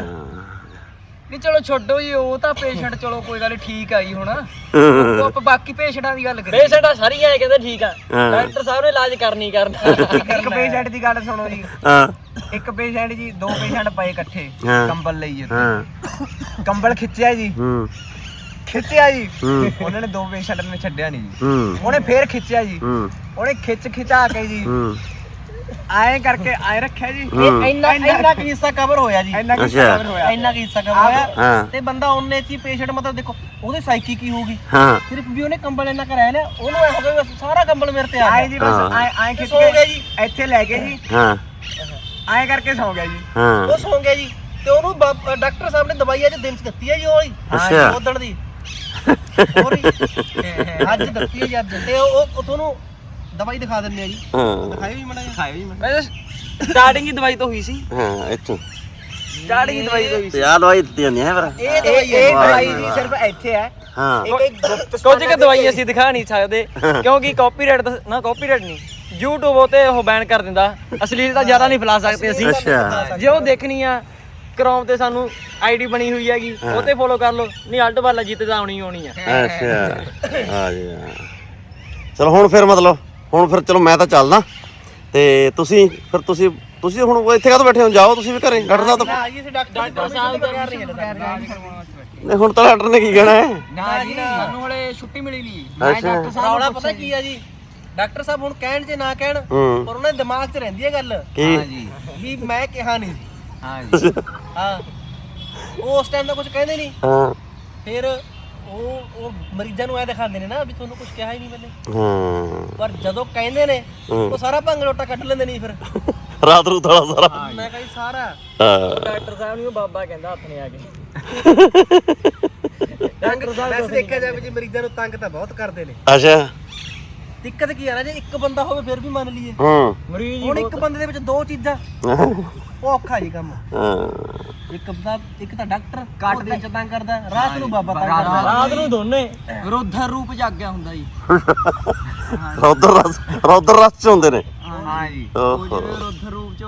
ਨਹੀਂ ਚਲੋ ਛੱਡੋ ਜੀ ਉਹ ਤਾਂ ਪੇਸ਼ੈਂਟ ਚਲੋ ਕੋਈ ਗੱਲ ਨੀ, ਠੀਕ ਆ ਜੀ ਹੁਣ। ਉਹ ਆਪਾਂ ਬਾਕੀ ਪੇਸ਼ੈਂਟਾਂ ਦੀ ਗੱਲ ਕਰੀਏ। ਪੇਸ਼ੈਂਟਾਂ ਸਾਰੀਆਂ ਇਹ ਕਹਿੰਦੇ ਠੀਕ ਆ। ਹਾਂ। ਡਾਕਟਰ ਸਾਹਿਬ ਨੇ ਇਲਾਜ ਕਰਨੀ ਕਰਨਾ। ਇੱਕ ਪੇਸ਼ੈਂਟ ਦੀ ਗੱਲ ਸੁਣੋ ਜੀ। ਹਾਂ। ਇੱਕ ਪੇਸ਼ੈਂਟ ਜੀ ਦੋ ਪੇਸ਼ੈਂਟ ਪਏ ਇਕੱਠੇ ਹਾਂ। ਕੰਬਲ ਲਈ ਜੀ ਹਾਂ। ਕੰਬਲ ਖਿੱਚਿਆ ਜੀ। ਹੂੰ। ਖਿੱਚਿਆ ਜੀ। ਹੂੰ। ਉਹਨਾਂ ਨੇ ਦੋ ਪੇਸ਼ੈਂਟ ਨੇ ਛੱਡਿਆ ਨਹੀਂ ਜੀ। ਹੂੰ। ਉਹਨੇ ਫੇਰ ਖਿੱਚਿਆ ਜੀ। ਹੂੰ। ਉਹਨੇ ਖਿੱਚ ਖਿਚਾ ਕੇ ਜੀ। ਹੂੰ। ਐਂ ਕਰਕੇ ਐਂ ਰੱਖਿਆ ਜੀ। ਇੰਨਾ ਇੰਨਾ ਕੁ ਹਿੱਸਾ ਕਵਰ ਹੋਇਆ ਜੀ। ਇੰਨਾ ਕਿ ਅੱਛਾ। ਕਵਰ ਹੋਇਆ। ਇੰਨਾ ਕੁ ਹਿੱਸਾ ਕਵਰ ਹੋਇਆ। ਤੇ ਬੰਦਾ ਉਹਨੇ ਚ ਪੇਸ਼ੈਂਟ ਮਤਲਬ ਦੇਖੋ ਉਹਦੀ ਸਾਈਕੀ ਕੀ ਹੋਊਗੀ? ਹਾਂ। ਸਿਰਫ ਵੀ ਉਹਨੇ ਕੰਬਲ ਇੰਨਾ ਕਰਾਇਆ ਨਾ ਉਹਨੂੰ ਐ ਹੋ ਗਿਆ ਬਸ ਸਾਰਾ ਕੰਬਲ ਮੇਰੇ ਤੇ ਆ ਆਏ ਗਿਆ। ਜੀ ਬਸ ਹਾਂ। ਐਂ ਐਂ ਖਿੱਚ ਸੌ ਗਿਆ ਕੇ ਜੀ। ਇੱਥੇ ਲੈ ਕੇ ਜੀ। ਹਾਂ। ਐਂ ਕਰਕੇ ਸੌ ਗਿਆ ਜੀ। ਹਾਂ। ਉਹ ਸੌਂ ਗਿਆ ਜੀ। ਤੇ ਉਹਨੂੰ ਡਾਕਟਰ ਸਾਹਿਬ ਨੇ ਦਵਾਈ ਅੱਜ ਦਿਨ ਚ ਦਿੱਤੀ ਹੈ ਜੀ ਉਹ ਵਾਲੀ। ਅੱਛਾ। ਉਦਣ ਦੀ। ਹੋਰ ਜੀ। ਅੱਜ ਦਿੱਤੀ ਹੈ ਜੀ ਅੱਜ। ਤੇ ਉਹ ਉਹ ਤੁਹਾਨੂੰ ਦਵਾਈ ਦਿਖਾ ਦਿੰਦੇ ਆ ਜੀ। ਹਾਂ। ਦਿਖਾਈ ਵੀ ਮੜਾ ਜੀ ਖਾਇਓ ਜੀ ਸਟਾਰਟਿੰਗ ਹੀ ਦਵਾਈ ਤੋਂ ਹੋਈ ਸੀ। ਹਾਂ ਇੱਥੋਂ। ਸਟਾਰਟਿੰਗ ਹੀ ਦਵਾਈ ਤੋਂ ਹੋਈ ਸੀ। ਤੇ ਆ ਦਵਾਈ ਦਿੱਤੀ ਜਾਂਦੀ ਹੈ ਫਿਰ ਇਹ ਦਵਾਈ ਇਹ ਦਵਾਈ ਜੀ ਸਿਰਫ ਇੱਥੇ ਹੈ। ਹਾਂ। ਇਹ ਕੋਈ ਗੁਪਤ ਕੁਝ ਕਿ ਦਵਾਈ ਅਸੀਂ ਦਿਖਾ ਨਹੀਂ ਸਕਦੇ ਕਿਉਂਕਿ ਕਾਪੀਰਾਈਟ ਨਾ ਕਾਪੀਰਾਈਟ ਨਹੀਂ। YouTube ਉਤੇ ਉਹ ਬੈਨ ਕਰ ਦਿੰਦਾ। ਅਸਲੀਲਤਾ ਜ਼ਿਆਦਾ ਨਹੀਂ ਫੈਲਾ ਸਕਦੇ ਅਸੀਂ। ਅੱਛਾ। ਜੇ ਉਹ ਦੇਖਣੀ ਆ ਕ੍ਰੋਮ ਤੇ ਸਾਨੂੰ ਆਈਡੀ ਬਣੀ ਹੋਈ ਹੈਗੀ ਉਹ ਤੇ ਫੋਲੋ ਕਰ ਲਓ। ਨਹੀਂ ਅਲਟ ਵਾਲਾ ਜਿੱਤ ਤਾਂ ਆਉਣੀ ਹੀ ਆਉਣੀ ਆ। ਅੱਛਾ। ਆ ਜੀ ਹਾਂ। ਚਲੋ ਹੁਣ ਫਿਰ ਮਤਲਬ ਹੁਣ ਫਿਰ ਚਲੋ ਮੈਂ ਤਾਂ ਚੱਲਦਾ। ਤੇ ਤੁਸੀਂ ਫਿਰ ਤੁਸੀਂ ਤੁਸੀਂ ਹੁਣ ਇੱਥੇ ਕਾਹਤੋਂ ਬੈਠੇ ਹੋ? ਜਾਓ ਤੁਸੀਂ ਵੀ ਘਰੇ ਡਾਕਟਰ ਸਾਹਿਬ ਤੋਂ। ਨਾ ਡਾਕਟਰ ਸਾਹਿਬ ਦਾ ਨਹੀਂ ਨਹੀਂ ਹੁਣ ਤਾਂ ਡਾਕਟਰ ਨੇ ਕੀ ਕਹਿਣਾ ਹੈ? ਨਾ ਜੀ ਸਾਨੂੰ ਹਲੇ ਛੁੱਟੀ ਮਿਲੀ ਨਹੀਂ। ਅੱਛਾ। ਰੌਲਾ ਪਤਾ ਕੀ ਆ ਜੀ? ਡਾਕਟਰ ਸਾਹਿਬ ਹੁਣ ਕਹਿਣ ਜੇ ਨਾ ਕਹਿਣ ਹੂੰ। ਪਰ ਉਹਨਾਂ ਦੇ ਦਿਮਾਗ 'ਚ ਰਹਿੰਦੀ ਹੈ ਗੱਲ। ਕੀ? ਹਾਂ ਜੀ। ਵੀ ਮੈਂ ਕਿਹਾ ਨਹੀਂ ਜੀ। ਹਾਂ ਜੀ। ਹਾਂ। ਉਹ ਉਸ ਟਾਈਮ ਦਾ ਕੁਝ ਕਹਿੰਦੇ ਨਹੀਂ। ਹਾਂ। ਫਿਰ ਉਹ ਉਹ ਮਰੀਜ਼ਾਂ ਨੂੰ ਐ ਦਿਖਾਉਂਦੇ ਨੇ ਨਾ ਵੀ ਤੁਹਾਨੂੰ ਕੁਝ ਕਿਹਾ ਹੀ ਨਹੀਂ ਮੈਨੇ ਹਾਂ। ਪਰ ਜਦੋਂ ਕਹਿੰਦੇ ਨੇ। ਉਹ ਸਾਰਾ ਭੰਗ ਲੋਟਾ ਕੱਢ ਲੈਂਦੇ ਨਹੀਂ ਫਿਰ। ਰਾਤ ਨੂੰ ਥੋੜਾ ਸਾਰਾ। ਮੈਂ ਕਹੀ ਸਾਰਾ। ਹਾਂ। ਡਾਕਟਰ ਸਾਹਿਬ ਨੂੰ ਉਹ ਬਾਬਾ ਕਹਿੰਦਾ ਹੱਥ ਨੇ ਆ ਕੇ। ਡਾਕਟਰ ਸਾਹਿਬ ਵੈਸੇ ਦੇਖਿਆ ਜਾਵੇ ਜੀ ਮਰੀਜ਼ਾਂ ਨੂੰ ਤੰਗ ਤਾਂ ਬਹੁਤ ਕਰਦੇ ਨੇ। ਅੱਛਾ। ਦਿੱਕਤ ਕੀ ਆ ਨਾ ਜੇ ਇੱਕ ਬੰਦਾ ਹੋਵੇ ਫਿਰ ਵੀ ਮੰਨ ਲਈਏ। ਹੂੰ। ਮਰੀਜ਼ ਹੁਣ ਇੱਕ ਬੰਦੇ ਦੇ ਵਿੱਚ ਦੋ ਚੀਜ਼ਾਂ। ਉਹ ਔਖਾ ਜੀ ਕੰਮ। ਹਾਂ। ਇੱਕ ਬੰਦਾ ਇੱਕ ਤਾਂ ਡਾਕਟਰ ਕੱਟ ਦੇ ਚ ਤੰਗ ਕਰਦਾ ਰਾਤ ਨੂੰ ਬਾਬਾ ਤੰਗ ਕਰਦਾ। ਰਾਤ ਨੂੰ ਦੋਨੇ। ਵਿਰੋਧਰ ਰੂਪ ਜਾਗਿਆ ਹੁੰਦਾ ਜੀ। ਰੌਦਰ ਰਸ ਰੌਦਰ ਰਸ ਚ ਹੁੰਦੇ ਨੇ। ਹਾਂ ਜੀ ਉਹ ਓਹੋ ਰੂਪ ਚ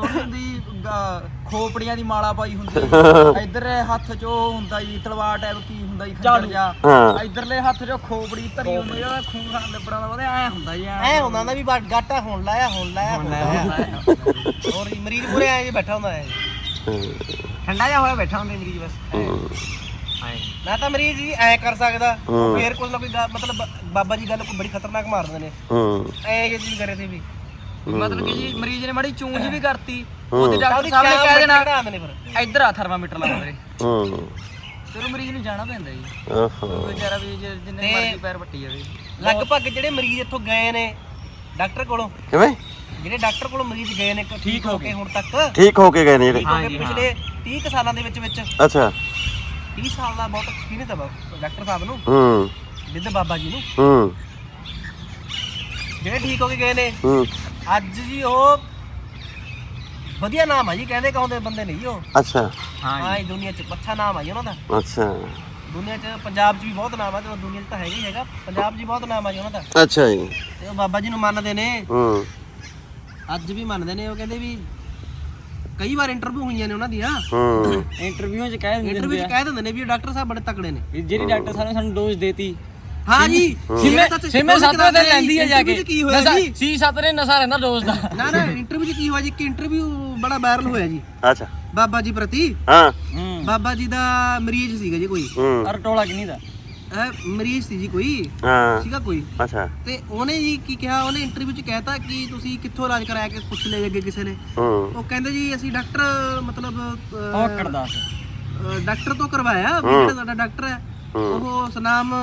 ਖੋਪੜੀਆਂ ਦੀ ਮਾਲਾ ਪਾਈ ਹੁੰਦੀ। ਹੈ। ਇੱਧਰ ਹੱਥ ਚ ਉਹ ਹੁੰਦਾ ਜੀ ਤਲਵਾਰ ਟਾਈਪ ਕੀ ਹੁੰਦਾ ਜੀ ਖੰਜਰ ਜਾ। ਹਾਂ। ਇਧਰਲੇ ਹੱਥ 'ਚ ਖੋਪੜੀ ਧਰੀ ਹੁੰਦੀ ਆ ਖੂਨ ਖਾਨ ਲੱਪੜਾ ਦਾ ਉਹਦੇ ਐ ਹੁੰਦਾ ਜੀ ਐ। ਹੁੰਦਾ ਨਾ ਵੀ ਬਾ- ਗਾਟਾ ਹੁਣ ਲਾਇਆ ਹੁਣ ਲਾਇਆ ਹੁਣ ਲਾਇਆ ਹੋਰ ਜੀ, ਮਰੀਜ਼ ਪੂਰੇ ਐ ਜੇ ਬੈਠਾ ਹੁੰਦਾ ਹੈ। ਠੰਡਾ ਜਿਹਾ ਹੋਇਆ ਬੈਠਾ ਹੁੰਦੇ ਮਰੀਜ਼ ਬਸ। ਹਾਂ। ਮੈਂ ਤਾਂ ਮਰੀਜ਼ ਜੀ ਐ ਕਰ ਸਕਦਾ। ਹੂੰ। ਫੇਰ ਕੁਝ ਨਾ ਕੋਈ ਮਤਲਬ ਬਾਬਾ ਜੀ ਗੱਲ ਕੋਈ ਬੜੀ ਖਤਰਨਾਕ ਮਾਰ ਦਿੰਦੇ ਨੇ। ਹੂੰ। ਐ ਜੇ ਚੀਜ਼ ਕਰੇ ਤੇ ਵੀ। ਮਤਲਬ ਕਿ ਜੀ ਮਰੀਜ਼ ਨੇ ਮਾੜੀ ਚੂੰਝ ਵੀ ਕਰਤੀ। ਉਹਦੇ ਡਾਕਟਰ ਸਾਹਿਬ ਨੇ ਕਹਿ ਦੇਣਾ ਇੱਧਰ ਆ ਥਰਮਾਮੀਟਰ ਲਾ ਮੇਰੇ। ਹੂੰ। ਫਿਰ ਉਹ ਮਰੀਜ਼ ਨੂੰ ਜਾਣਾ ਪੈਂਦਾ ਜੀ। ਉਹ ਵਿਚਾਰਾ ਵੀ ਜੇ- ਜਿੰਨੇ ਮਰਜ਼ੀ ਪੈਰ ਪੱਟੀ ਜਾਵੇ। ਲਗਭਗ ਜਿਹੜੇ ਮਰੀਜ਼ ਇੱਥੋਂ ਗਏ ਨੇ ਡਾਕਟਰ ਕੋਲੋਂ ਕਿਵੇਂ? ਜਿਹੜੇ ਡਾਕਟਰ ਕੋਲੋਂ ਮਰੀਜ਼ ਗਏ ਨੇ ਠੀਕ ਹੋ ਕੇ ਹੁਣ ਤੱਕ ਠੀਕ ਹੋ ਕੇ ਗਏ ਨੇ ਜਿਹੜੇ। ਪਿਛਲੇ 30 ਕੁ ਸਾਲਾਂ ਦੇ ਵਿੱਚ ਵਿੱਚ ਅੱਛਾ। 30 ਸਾਲ ਦਾ ਬਹੁਤ ਐਕਸਪੀਰੀਅੰਸ ਹੈ ਡਾਕਟਰ ਸਾਹਿਬ ਨੂੰ ਹੂੰ। ਵਿਦ ਬਾਬਾ ਜੀ ਨੂੰ। ਹੂੰ। ਜਿਹੜੇ ਠੀਕ ਹੋ ਕੇ ਗਏ ਨੇ ਹੂੰ। ਅੱਜ ਜੀ ਉਹ ਵਧੀਆ ਨਾਮ ਆ ਜੀ ਕਹਿੰਦੇ ਕਹੋਂਦੇ ਬੰਦੇ ਨਹੀਂ ਜੀ ਉਹ। ਅੱਛਾ। ਹਾਂ ਇਹ ਦੁਨੀਆ 'ਚ ਅੱਛਾ ਨਾਮ ਆ ਜੀ ਉਹਨਾਂ ਦਾ। ਅੱਛਾ। ਦੁਨੀਆ 'ਚ ਪੰਜਾਬ 'ਚ ਵੀ ਬਹੁਤ ਨਾਮ ਆ ਤੇ ਦੁਨੀਆ 'ਚ ਤਾਂ ਹੈਗਾ ਹੀ ਹੈਗਾ। ਪੰਜਾਬ 'ਚ ਵੀ ਬਹੁਤ ਨਾਮ ਆ ਜੀ ਉਹਨਾਂ ਦਾ। ਅੱਛਾ ਜੀ। ਤੇ ਉਹ ਬਾਬਾ ਜੀ ਨੂੰ ਮੰਨਦੇ ਨੇ। ਹੂੰ। ਅੱਜ ਵੀ ਮੰਨਦੇ ਨੇ ਉਹ ਕਹਿੰਦੇ ਵੀ ਕਈ ਵਾਰ ਇੰਟਰਵਿਊ ਹੋਈਆਂ ਨੇ ਉਹਨਾਂ ਦੀਆਂ। ਹੂੰ। ਇੰਟਰਵਿਊ 'ਚ ਕਹਿ ਦਿੰਦੇ ਇੰਟਰਵਿਊ 'ਚ ਕਹਿ ਦਿੰਦੇ ਨੇ ਵੀ ਡਾਕਟਰ ਸਾਹਿਬ ਬੜੇ ਤਕੜੇ ਨੇ। ਜਿਹੜੀ ਡਾਕਟਰ ਸਾਹਿਬ ਨੇ ਸਾਨੂੰ ਡੋਜ਼ ਦੇਤੀ ਹਾਂ ਜੀ ਸਿਮੇ ਤਾਂ ਤੁਸੀਂ ਸਿਮੇ ਉਹਨੇ ਸੱਤ ਵਜੇ ਦੱਸਿਆ ਲੈਂਦੀ ਹੈ ਜਾ ਕੇ। ਕੀ ਹੋਇਆ ਨਸ਼ਾ ਜੀ? ਸੀ ਸੱਤ ਨੇ ਨਸ਼ਾ ਰਹਿੰਦਾ ਰੋਜ਼ ਦਾ। ਨਾ ਨਾ ਇੰਟਰਵਿਊ 'ਚ ਕੀ ਹੋਇਆ ਜੀ? ਕਿ ਇੰਟਰਵਿਊ ਬੜਾ ਵਾਇਰਲ ਹੋਇਆ ਜੀ। ਅੱਛਾ। ਬਾਬਾ ਜੀ ਪ੍ਰਤੀ। ਹਾਂ। ਬਾਬਾ ਜੀ ਦਾ ਮਰੀਜ਼ ਸੀਗਾ ਜੀ ਕੋਈ। ਹੂੰ। ਅਰ ਟੋਲਾ ਕਿੰਨੀ ਦਾ? ਮਰੀਜ਼ ਸੀ ਜੀ ਕੋਈ। ਹਾਂ। ਸੀਗਾ ਕੋਈ। ਅੱਛਾ। ਤੇ ਉਹਨੇ ਜੀ ਕੀ ਕਿਹਾ? ਉਹਨੇ ਇੰਟਰਵਿਊ 'ਚ ਕਹਿਤਾ ਕਿ ਤੁਸੀਂ ਕਿੱਥੋਂ ਇਲਾਜ ਕਰਾਇਆ ਕਿ ਪੁੱਛ ਲਏ ਅੱਗੇ ਕਿਸੇ ਨੇ। ਹੂੰ। ਉਹ ਕਹਿੰਦੇ ਜੀ ਅਸੀਂ ਡਾਕਟਰ ਮਤਲਬ ਅਹ, ਡਾਕਟਰ ਤੋਂ ਕਰਵਾਇਆ। ਵੀ ਸਾਡਾ ਡਾਕਟਰ ਹੈ। ਉਹ ਸਨਾਮ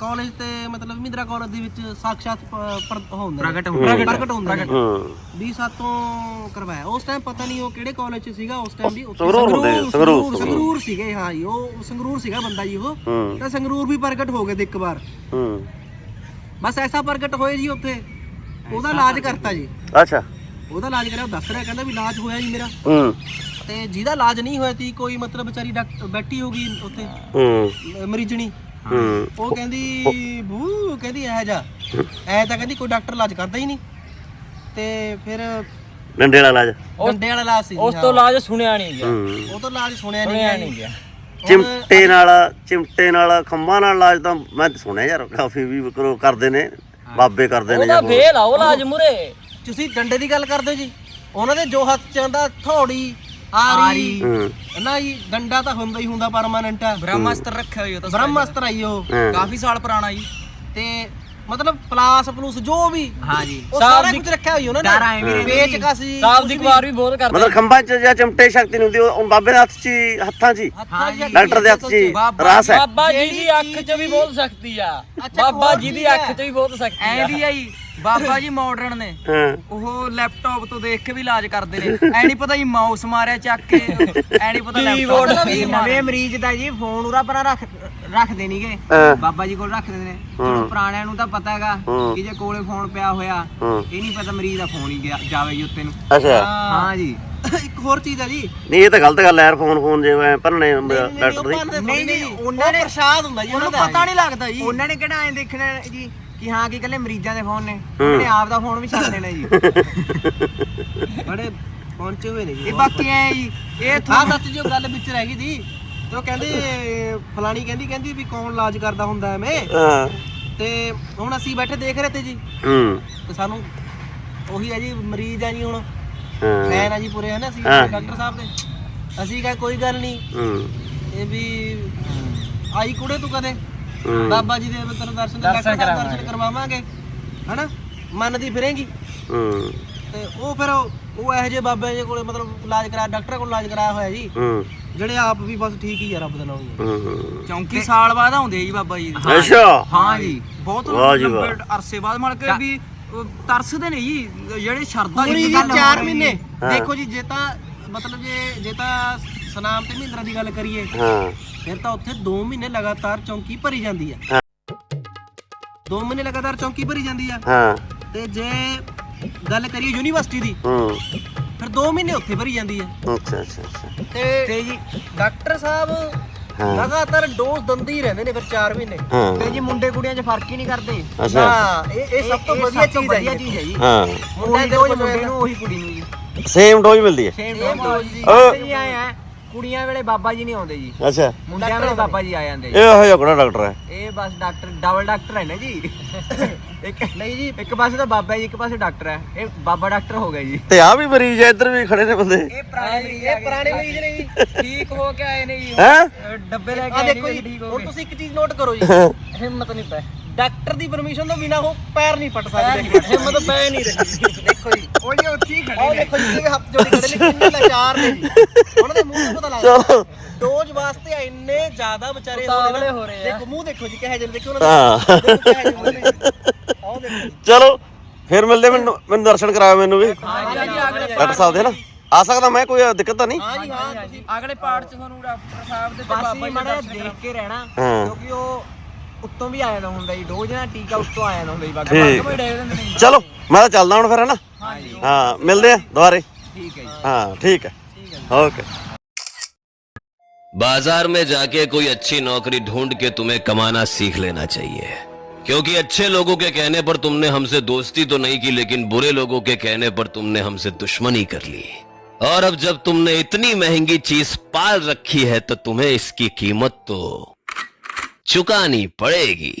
ਕਾਲਜ ਤੇ ਮਤਲਬ ਮਿੰਦਰਾ ਕਾਲਜ ਦੇ ਵਿੱਚ ਸਾਖਸ਼ਾਤ ਪ- ਪਰ- ਉਹ ਹੁੰਦਾ ਪ੍ਰਗਟ ਪ੍ਰਗਟ ਹੁੰਦਾ। ਹੂੰ। ਵੀ ਸਾਤੋਂ ਕਰਵਾਇਆ। ਉਸ ਟਾਈਮ ਪਤਾ ਨਹੀਂ ਉਹ ਕਿਹੜੇ ਕਾਲਜ 'ਚ ਸੀਗਾ ਉਸ ਟਾਈਮ ਵੀ ਉੱਥੇ ਸੰਗਰੂਰ ਹੁੰਦੇ ਸੰਗਰੂਰ, ਸੰਗਰੂਰ ਸੀਗੇ। ਹਾਂ ਜੀ ਉਹ ਸੰਗਰੂਰ ਸੀਗਾ ਬੰਦਾ ਜੀ ਉਹ। ਹੂੰ। ਤਾਂ ਸੰਗਰੂਰ ਵੀ ਪ੍ਰਗਟ ਹੋ ਗਏ ਤੇ ਇੱਕ ਵਾਰ। ਹੂੰ। ਬਸ ਐਸਾ ਪ੍ਰਗਟ ਹੋਏ ਜੀ ਉੱਥੇ। ਉਹਦਾ ਇਲਾਜ ਕਰਤਾ ਜੀ। ਅੱਛਾ। ਉਹਦਾ ਇਲਾਜ ਕਰਿਆ ਉਹ ਦੱਸ ਰਿਹਾ ਕਹਿੰਦਾ ਵੀ ਇਲਾਜ ਹੋਇਆ ਜੀ ਮੇਰਾ। ਹੂੰ। ਤੇ ਜਿਹਦਾ ਇਲਾਜ ਨਹੀਂ ਹੋਇਆ ਤੀ ਕੋਈ ਮਤਲਬ ਵਿਚਾਰੀ ਡਾਕਟਰ ਬੈਠੀ ਹੋਗੀ ਉੱਥੇ। ਹੂੰ। ਮ- ਮਰੀਜ਼ਣੀ। ਹੂੰ। ਉਹ ਕਹਿੰਦੀ ਬੂ ਕਹਿੰਦੀ ਐ ਜਾ ਐ ਤਾਂ ਕਹਿੰਦੀ ਕੋਈ ਡਾਕਟਰ ਇਲਾਜ ਕਰਦਾ ਹੀ ਨਹੀਂ। ਤੇ ਫਿਰ ਡੰਡੇ ਵਾਲਾ ਇਲਾਜ। ਡੰਡੇ ਵਾਲਾ ਇਲਾਜ ਸੀ ਉਸ ਤੋਂ ਇਲਾਜ ਸੁਣਿਆ ਨਹੀਂ ਗਿਆ। ਉਹ ਤਾਂ ਇਲਾਜ ਸੁਣਿਆ ਨਹੀਂ ਗਿਆ। ਚਿਮਟੇ ਨਾਲ ਚਿਮਟੇ ਨਾਲ ਖੰਭਾਂ ਨਾਲ ਇਲਾਜ ਤਾਂ ਮੈਂ ਸੁਣਿਆ ਯਾਰ ਕਾਫੀ ਵੀ ਕਰੋ ਕਰਦੇ ਨੇ ਬਾਬੇ ਕਰਦੇ ਨੇ ਉਹਦਾ। ਫੇਲ ਆ ਉਹ ਇਲਾਜ ਮੁਰੇ ਤੁਸੀਂ ਡੰਡੇ ਦੀ ਗੱਲ ਕਰਦੇ ਜੀ। ਉਹਨਾਂ ਦੇ ਜੋ ਹੱਥ ਚ ਆਂਦਾ ਥੋੜੀ ਆਰੀ। ਹੂੰ। ਨਾ ਜੀ ਡੰਡਾ ਤਾਂ ਹੁੰਦਾ ਹੀ ਹੁੰਦਾ ਪਰਮਾਨੈਂਟ ਬ੍ਰਹਮਾਸਤਰ ਰੱਖਿਆ ਹੋਇਆ ਤਾਂ ਬ੍ਰਹਮਾਸਤਰ ਆਈ ਉਹ। ਹੂੰ। ਕਾਫੀ ਸਾਲ ਪੁਰਾਣਾ ਜੀ। ਤੇ ਮਤਲਬ ਪਲਾਸ ਪਲੂਸ ਜੋ ਵੀ ਹਾਂ ਜੀ। ਉਹ ਸਾਬ ਸਾਰਾ ਕੁਝ ਰੱਖਿਆ ਹੋਈ ਉਹਨਾਂ ਨੇ। ਵੇਚ ਕਸ ਕੁਛ ਦੀ। ਕੁਵਾਰ ਵੀ। ਬਹੁਤ ਕਰਦੇ ਮਤਲਬ ਖੰਭਾਂ 'ਚ ਜਾਂ ਚਿਮਟੇ ਸ਼ਕਤੀ ਨਹੀਂ ਹੁੰਦੀ ਉਹ ਬਾਬੇ ਦੇ ਹੱਥ 'ਚ ਹੀ, ਹੱਥਾਂ 'ਚ ਹੀ, ਡਾਕਟਰ ਦੇ ਹੱਥ 'ਚ ਹੀ ਬਾਬਾ ਰਾਸ ਹੈ। ਬਾਬਾ ਜੀ ਦੀ ਅੱਖ 'ਚ ਵੀ ਬਹੁਤ ਸ਼ਕਤੀ ਆ। ਅੱਛਾ, ਬਾਬਾ ਜੀ ਦੀ ਹੈ? ਅੱਖ 'ਚ ਵੀ ਬਹੁਤ ਸ਼ਕਤੀ ਆ। ਐ ਵੀ ਆਈ ਬਾਬਾ ਜੀ ਮਾਡਰਨ ਨੇ। ਹਾਂ। ਉਹ ਲੈਪਟਾਪ ਤੋਂ ਦੇਖ ਕੇ ਵੀ ਇਲਾਜ ਕਰਦੇ ਨੇ। ਐ ਨਹੀਂ ਪਤਾ ਜੀ ਮਾਊਸ ਮਾਰਿਆ ਚੱਕ ਕੇ। ਐ ਨਹੀਂ ਪਤਾ ਲੈਪਟਾਪ ਇਹ ਨਵੇਂ ਮਰੀਜ਼ ਦਾ ਜੀ ਫੋਨ ਉਰਾ ਪਰਾਂ ਰੱਖ ਰੱਖਦੇ ਨਹੀਂਗੇ ਹਾਂ। ਬਾਬਾ ਜੀ ਕੋਲ ਰੱਖਦੇ ਨੇ। ਚਲੋ ਪੁਰਾਣਿਆਂ ਨੂੰ ਤਾਂ ਪਤਾ ਹੈਗਾ। ਕਿ ਜੇ ਕੋਲੇ ਫੋਨ ਪਿਆ ਹੋਇਆ ਹੂੰ। ਇਹ ਨਹੀਂ ਪਤਾ ਮਰੀਜ਼ ਦਾ ਫੋਨ ਹੀ ਗਿਆ ਜਾਵੇ ਜੀ ਉੱਤੇ ਨੂੰ। ਅੱਛਾ। ਹਾਂ ਜੀ। ਇੱਕ ਹੋਰ ਚੀਜ਼ ਆ ਜੀ। ਨਹੀਂ ਇਹ ਤਾਂ ਗਲਤ ਗੱਲ ਯਾਰ ਫੋਨ ਫੋਨ ਜਿਵੇਂ ਭੰਨਣੇ ਡਾਕਟਰ ਦੀ। ਨਹੀਂ ਨਹੀਂ, ਉਹਨਾਂ ਨੇ ਪ੍ਰਸ਼ਾਦ ਹੁੰਦਾ ਜੀ ਉਹਨਾਂ ਦਾ ਪਤਾ ਨਹੀਂ ਲੱਗਦਾ ਜੀ। ਉਹਨਾਂ ਨੇ ਕਿਹੜਾ ਐਂ ਦੇਖਣਾ ਜੀ ਕਿ ਹਾਂ ਕਿ ਇਕੱਲੇ ਮਰੀਜ਼ਾਂ ਦੇ ਫੋਨ ਨੇ। ਉਹਨਾਂ ਨੇ ਆਪ ਦਾ ਫੋਨ ਵੀ ਛੱਡ ਦੇਣਾ ਜੀ। ਬੜੇ ਪਹੁੰਚੇ ਹੋਏ ਨੇ ਜੀ। ਇਹ ਬਾਕੀ ਐ ਜੀ ਇਹ ਹਾਂ ਸੱਚ ਜੋ ਗੱਲ ਵਿੱਚ ਰਹਿ ਗਈ ਜੀ ਤੇ ਉਹ ਕਹਿੰਦੇ ਫਲਾਣੀ ਕਹਿੰਦੀ ਕਹਿੰਦੀ ਵੀ ਕੌਣ ਇਲਾਜ ਕਰਦਾ ਹੁੰਦਾ ਐਵੇਂ ਹਾਂ। ਤੇ ਹੁਣ ਅਸੀਂ ਬੈਠੇ ਦੇਖ ਰਹੇ ਤੇ ਜੀ। ਹੂੰ। ਤੇ ਸਾਨੂੰ ਉਹੀ ਹੈ ਜੀ ਮਰੀਜ਼ ਆ ਜੀ ਹੁਣ। ਹਾਂ। ਫੈਨ ਆ ਜੀ ਪੂਰੇ ਹਨ ਅਸੀਂ। ਡਾਕਟਰ ਸਾਹਿਬ ਦੇ। ਅਸੀਂ ਕਹਾਂ ਕੋਈ ਗੱਲ ਨਹੀਂ ਹੂੰ। ਇਹ ਵੀ ਆਈ ਕੁੜੇ ਤੂੰ ਕਦੇ। ਬਾਬਾ ਜੀ ਦੇ ਤੈਨੂੰ ਦਰਸ਼ਨ ਸਾਹਿਬ ਦਰਸ਼ਨ ਕਰਵਾਵਾਂਗੇ ਹਨਾ? ਮੰਨਦੀ ਫਿਰੇਂਗੀ। ਹੂੰ। ਤੇ ਉਹ ਫਿਰ ਉਹ ਇਹੋ ਜਿਹੇ ਬਾਬੇ ਜੇ ਕੋਲੇ ਮਤਲਬ ਇਲਾਜ ਕਰਾਇਆ ਡਾਕਟਰ ਕੋਲ ਇਲਾਜ ਕਰਾਇਆ ਹੋਇਆ ਜੀ। ਹੂੰ। ਜਿਹੜੇ ਆਪ ਵੀ ਬਸ ਠੀਕ ਹੀ ਆ ਰੱਬ ਦਾ ਨਾਮ ਹੂੰ। ਚੌਂਕੀ ਸਾਲ ਬਾਅਦ ਆਉਂਦੇ ਜੀ ਬਾਬਾ ਜੀ ਦੇ। ਅੱਛਾ। ਹਾਂ ਜੀ। ਬਹੁਤ ਲੰਬੇ। ਅਰਸੇ ਬਾਅਦ ਮੜ ਕੇ ਵੀ ਤਰਸਦੇ ਨੇ ਜੀ ਜਿਹੜੇ ਸ਼ਰਧਾ ਪੂਰੀ ਜੀ ਗੱਲ 4 ਹੋ ਰਹੀ ਮਹੀਨੇ। ਦੇਖੋ ਜੀ ਜੇ ਤਾਂ ਮਤਲਬ ਜੇ ਜੇ ਤਾਂ ਸਨਾਮ ਤੇ ਮਹਿੰਦਰਾ ਦੀ ਗੱਲ ਕਰੀਏ। ਹਾਂ। ਫਿਰ ਤਾਂ ਉੱਥੇ 2 ਮਹੀਨੇ ਲਗਾਤਾਰ ਚੌਂਕੀ ਭਰੀ ਜਾਂਦੀ ਆ। ਹਾਂ। 2 ਮਹੀਨੇ ਲਗਾਤਾਰ ਚੌਂਕੀ ਭਰੀ ਜਾਂਦੀ ਆ। ਹਾਂ। ਤੇ ਜੇ ਗੱਲ ਕਰੀਏ ਯੂਨੀਵਰਸਿਟੀ ਦੀ ਹੂੰ। ਫਿਰ 2 ਮਹੀਨੇ ਉੱਥੇ ਭਰੀ ਜਾਂਦੀ ਆ। ਅੱਛਾ ਅੱਛਾ ਅੱਛਾ। ਤੇ ਤੇ ਜੀ ਡਾਕਟਰ ਸਾਹਿਬ ਹਾਂ। ਲਗਾਤਾਰ ਡੋਜ਼ ਦਿੰਦੇ ਹੀ ਰਹਿੰਦੇ ਨੇ ਫਿਰ 4 ਮਹੀਨੇ। ਹਾਂ। ਤੇ ਜੀ ਮੁੰਡੇ ਕੁੜੀਆਂ 'ਚ ਫ਼ਰਕ ਹੀ ਨਹੀਂ ਕਰਦੇ। ਅੱਛਾ। ਹਾਂ ਇਹ ਇਹ ਸਭ ਤੋਂ ਵਧੀਆ ਚੀਜ਼ ਹੈ ਜੀ। ਹੈ ਜੀ। ਹਾਂ। ਮੁੰਡੇ ਉਹੀ ਦੇ ਕੋਲ ਮੁੰਡੇ ਨੂੰ ਉਹੀ ਕੁੜੀ ਨੂੰ ਜੀ। ਸੇਮ ਡੋਜ਼ ਮਿਲਦੀ ਹੈ। ਸੇਮ ਡੋਜ਼ ਜੀ। ਅਹ। ਜੀ ਆਏ ਆ। ਕੁੜੀਆਂ ਵੇਲੇ ਬਾਬਾ ਜੀ ਨਹੀਂ ਆਉਂਦੇ ਜੀ। ਅੱਛਾ। ਮੁੰਡਿਆਂ ਵੇਲੇ ਬਾਬਾ ਜੀ ਆ ਜਾਂਦੇ। ਇਹ ਇਹੋ ਜਿਹਾ ਕਿਹੜਾ ਡਾਕਟਰ ਹੈ? ਇਹ ਬਸ ਡਾਕਟਰ ਡਬਲ ਡਾਕਟਰ ਹੈ ਨਾ ਜੀ। ਇੱਕ ਨਹੀਂ ਜੀ ਇੱਕ ਪਾਸੇ ਤਾਂ ਬਾਬਾ ਜੀ ਇੱਕ ਪਾਸੇ ਡਾਕਟਰ ਹੈ। ਇਹ ਬਾਬਾ ਡਾਕਟਰ ਹੋ ਗਿਆ ਜੀ। ਤੇ ਆ ਵੀ ਮਰੀਜ਼ ਹੈ ਇੱਧਰ ਵੀ ਖੜੇ ਨੇ ਬੰਦੇ। ਇਹ ਪੁਰਾਣੇ ਮਰੀਜ਼ ਇਹ ਪੁਰਾਣੇ ਮਰੀਜ਼ ਨੇ ਜੀ। ਠੀਕ ਹੋ ਕੇ ਆਏ ਨੇ ਜੀ। ਹੈ? ਡੱਬੇ ਲੈ ਆ ਦੇਖੋ ਜੀ ਹੁਣ ਤੁਸੀਂ ਇੱਕ ਚੀਜ਼ ਨੋਟ ਕਰੋ ਜੀ। ਹਿੰਮਤ ਨਹੀਂ ਪੈ। ਡਾਕਟਰ ਦੀ ਪਰਮਿਸ਼ਨ ਤੋਂ ਬਿਨਾ ਉਹ ਪੈਰ ਨਹੀਂ ਪਟ ਸਕਦੇ। ਹਿੰਮਤ ਪੈ ਨਹੀਂ ਰਹੀ। ਦੇਖੋ ਜੀ। ਉਹ ਜੀ ਉੱਥੇ ਹੀ ਆਹ ਦੇਖੋ ਜੀ ਹੱਥ ਜੋੜੀ ਖੜੇ ਨੇ ਕਿੰਨੇ ਲਾਚਾਰ ਨੇ ਜੀ। ਉਹਨਾਂ ਦੇ ਮੂੰਹ ਤੋਂ ਪਤਾ ਲੱਗਦਾ। ਚਲੋ। ਡੋਜ਼ ਵਾਸਤੇ ਇੰਨੇ ਜ਼ਿਆਦਾ ਵਿਚਾਰੇ ਨੇ। ਹੋ ਰਹੇ ਆ। ਦੇਖੋ ਮੂੰਹ ਦੇਖੋ ਜੀ ਕਿਹੋ ਜਿਹੇ ਦੇਖੋ ਉਹਨਾਂ ਦੇ ਨੇ। ਚਲੋ ਫਿਰ ਮਿਲਦੇ ਮੈਨੂੰ ਮੈਨੂੰ ਦਰਸ਼ਨ ਕਰਾਓ ਮੈਨੂੰ ਵੀ। ਡਾਕਟਰ ਸਾਹਿਬ ਦੇ ਨਾ? ਆ ਸਕਦਾ ਮੈਂ ਕੋਈ ਦਿੱਕਤ ਤਾਂ ਨਹੀਂ? ਹਾਂ ਜੀ ਹਾਂ ਤੁਸੀਂ ਅਗਲੇ ਪਾਰਟ 'ਚ ਤੁਹਾਨੂੰ ਡਾਕਟਰ ਸਾਹਿਬ ਦੇ ਬਾਬਾ ਜੀ ਦੇਖ ਕੇ ਰਹਿਣਾ। ਕਿਉਂਕਿ ਉਹ ਉੱਤੋਂ ਵੀ ਆ ਜਾਂਦਾ ਹੁੰਦਾ ਜੀ ਡੋਜ਼ ਨਾਲ ਟੀਕਾ ਉੱਤੋਂ ਆ ਜਾਂਦਾ ਹੁੰਦਾ ਜੀ ਬਾਕੀ ਠੀਕ ਕੋਈ ਡੇਗ ਦਿੰਦੇ ਨੇ ਚਲੋ ਮੈਂ ਤਾਂ ਚੱਲਦਾ ਹੁਣ ਫਿਰ ਹੈ ਨਾ ਹਾਂ ਮਿਲਦੇ ਆ ਦੁਬਾਰੇ ਠੀਕ ਹੈ ਜੀ ਹਾਂ ਠੀਕ ਹੈ ਓਕੇ बाजार में जाके कोई अच्छी नौकरी ढूंढ के तुम्हें कमाना सीख लेना चाहिए क्योंकि अच्छे लोगों के कहने पर तुमने हमसे दोस्ती तो नहीं की लेकिन बुरे लोगों के कहने पर तुमने हमसे दुश्मनी कर ली और अब जब तुमने इतनी महंगी चीज पाल रखी है तो तुम्हें इसकी कीमत तो चुकानी पड़ेगी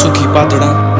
सुखी पातड़ा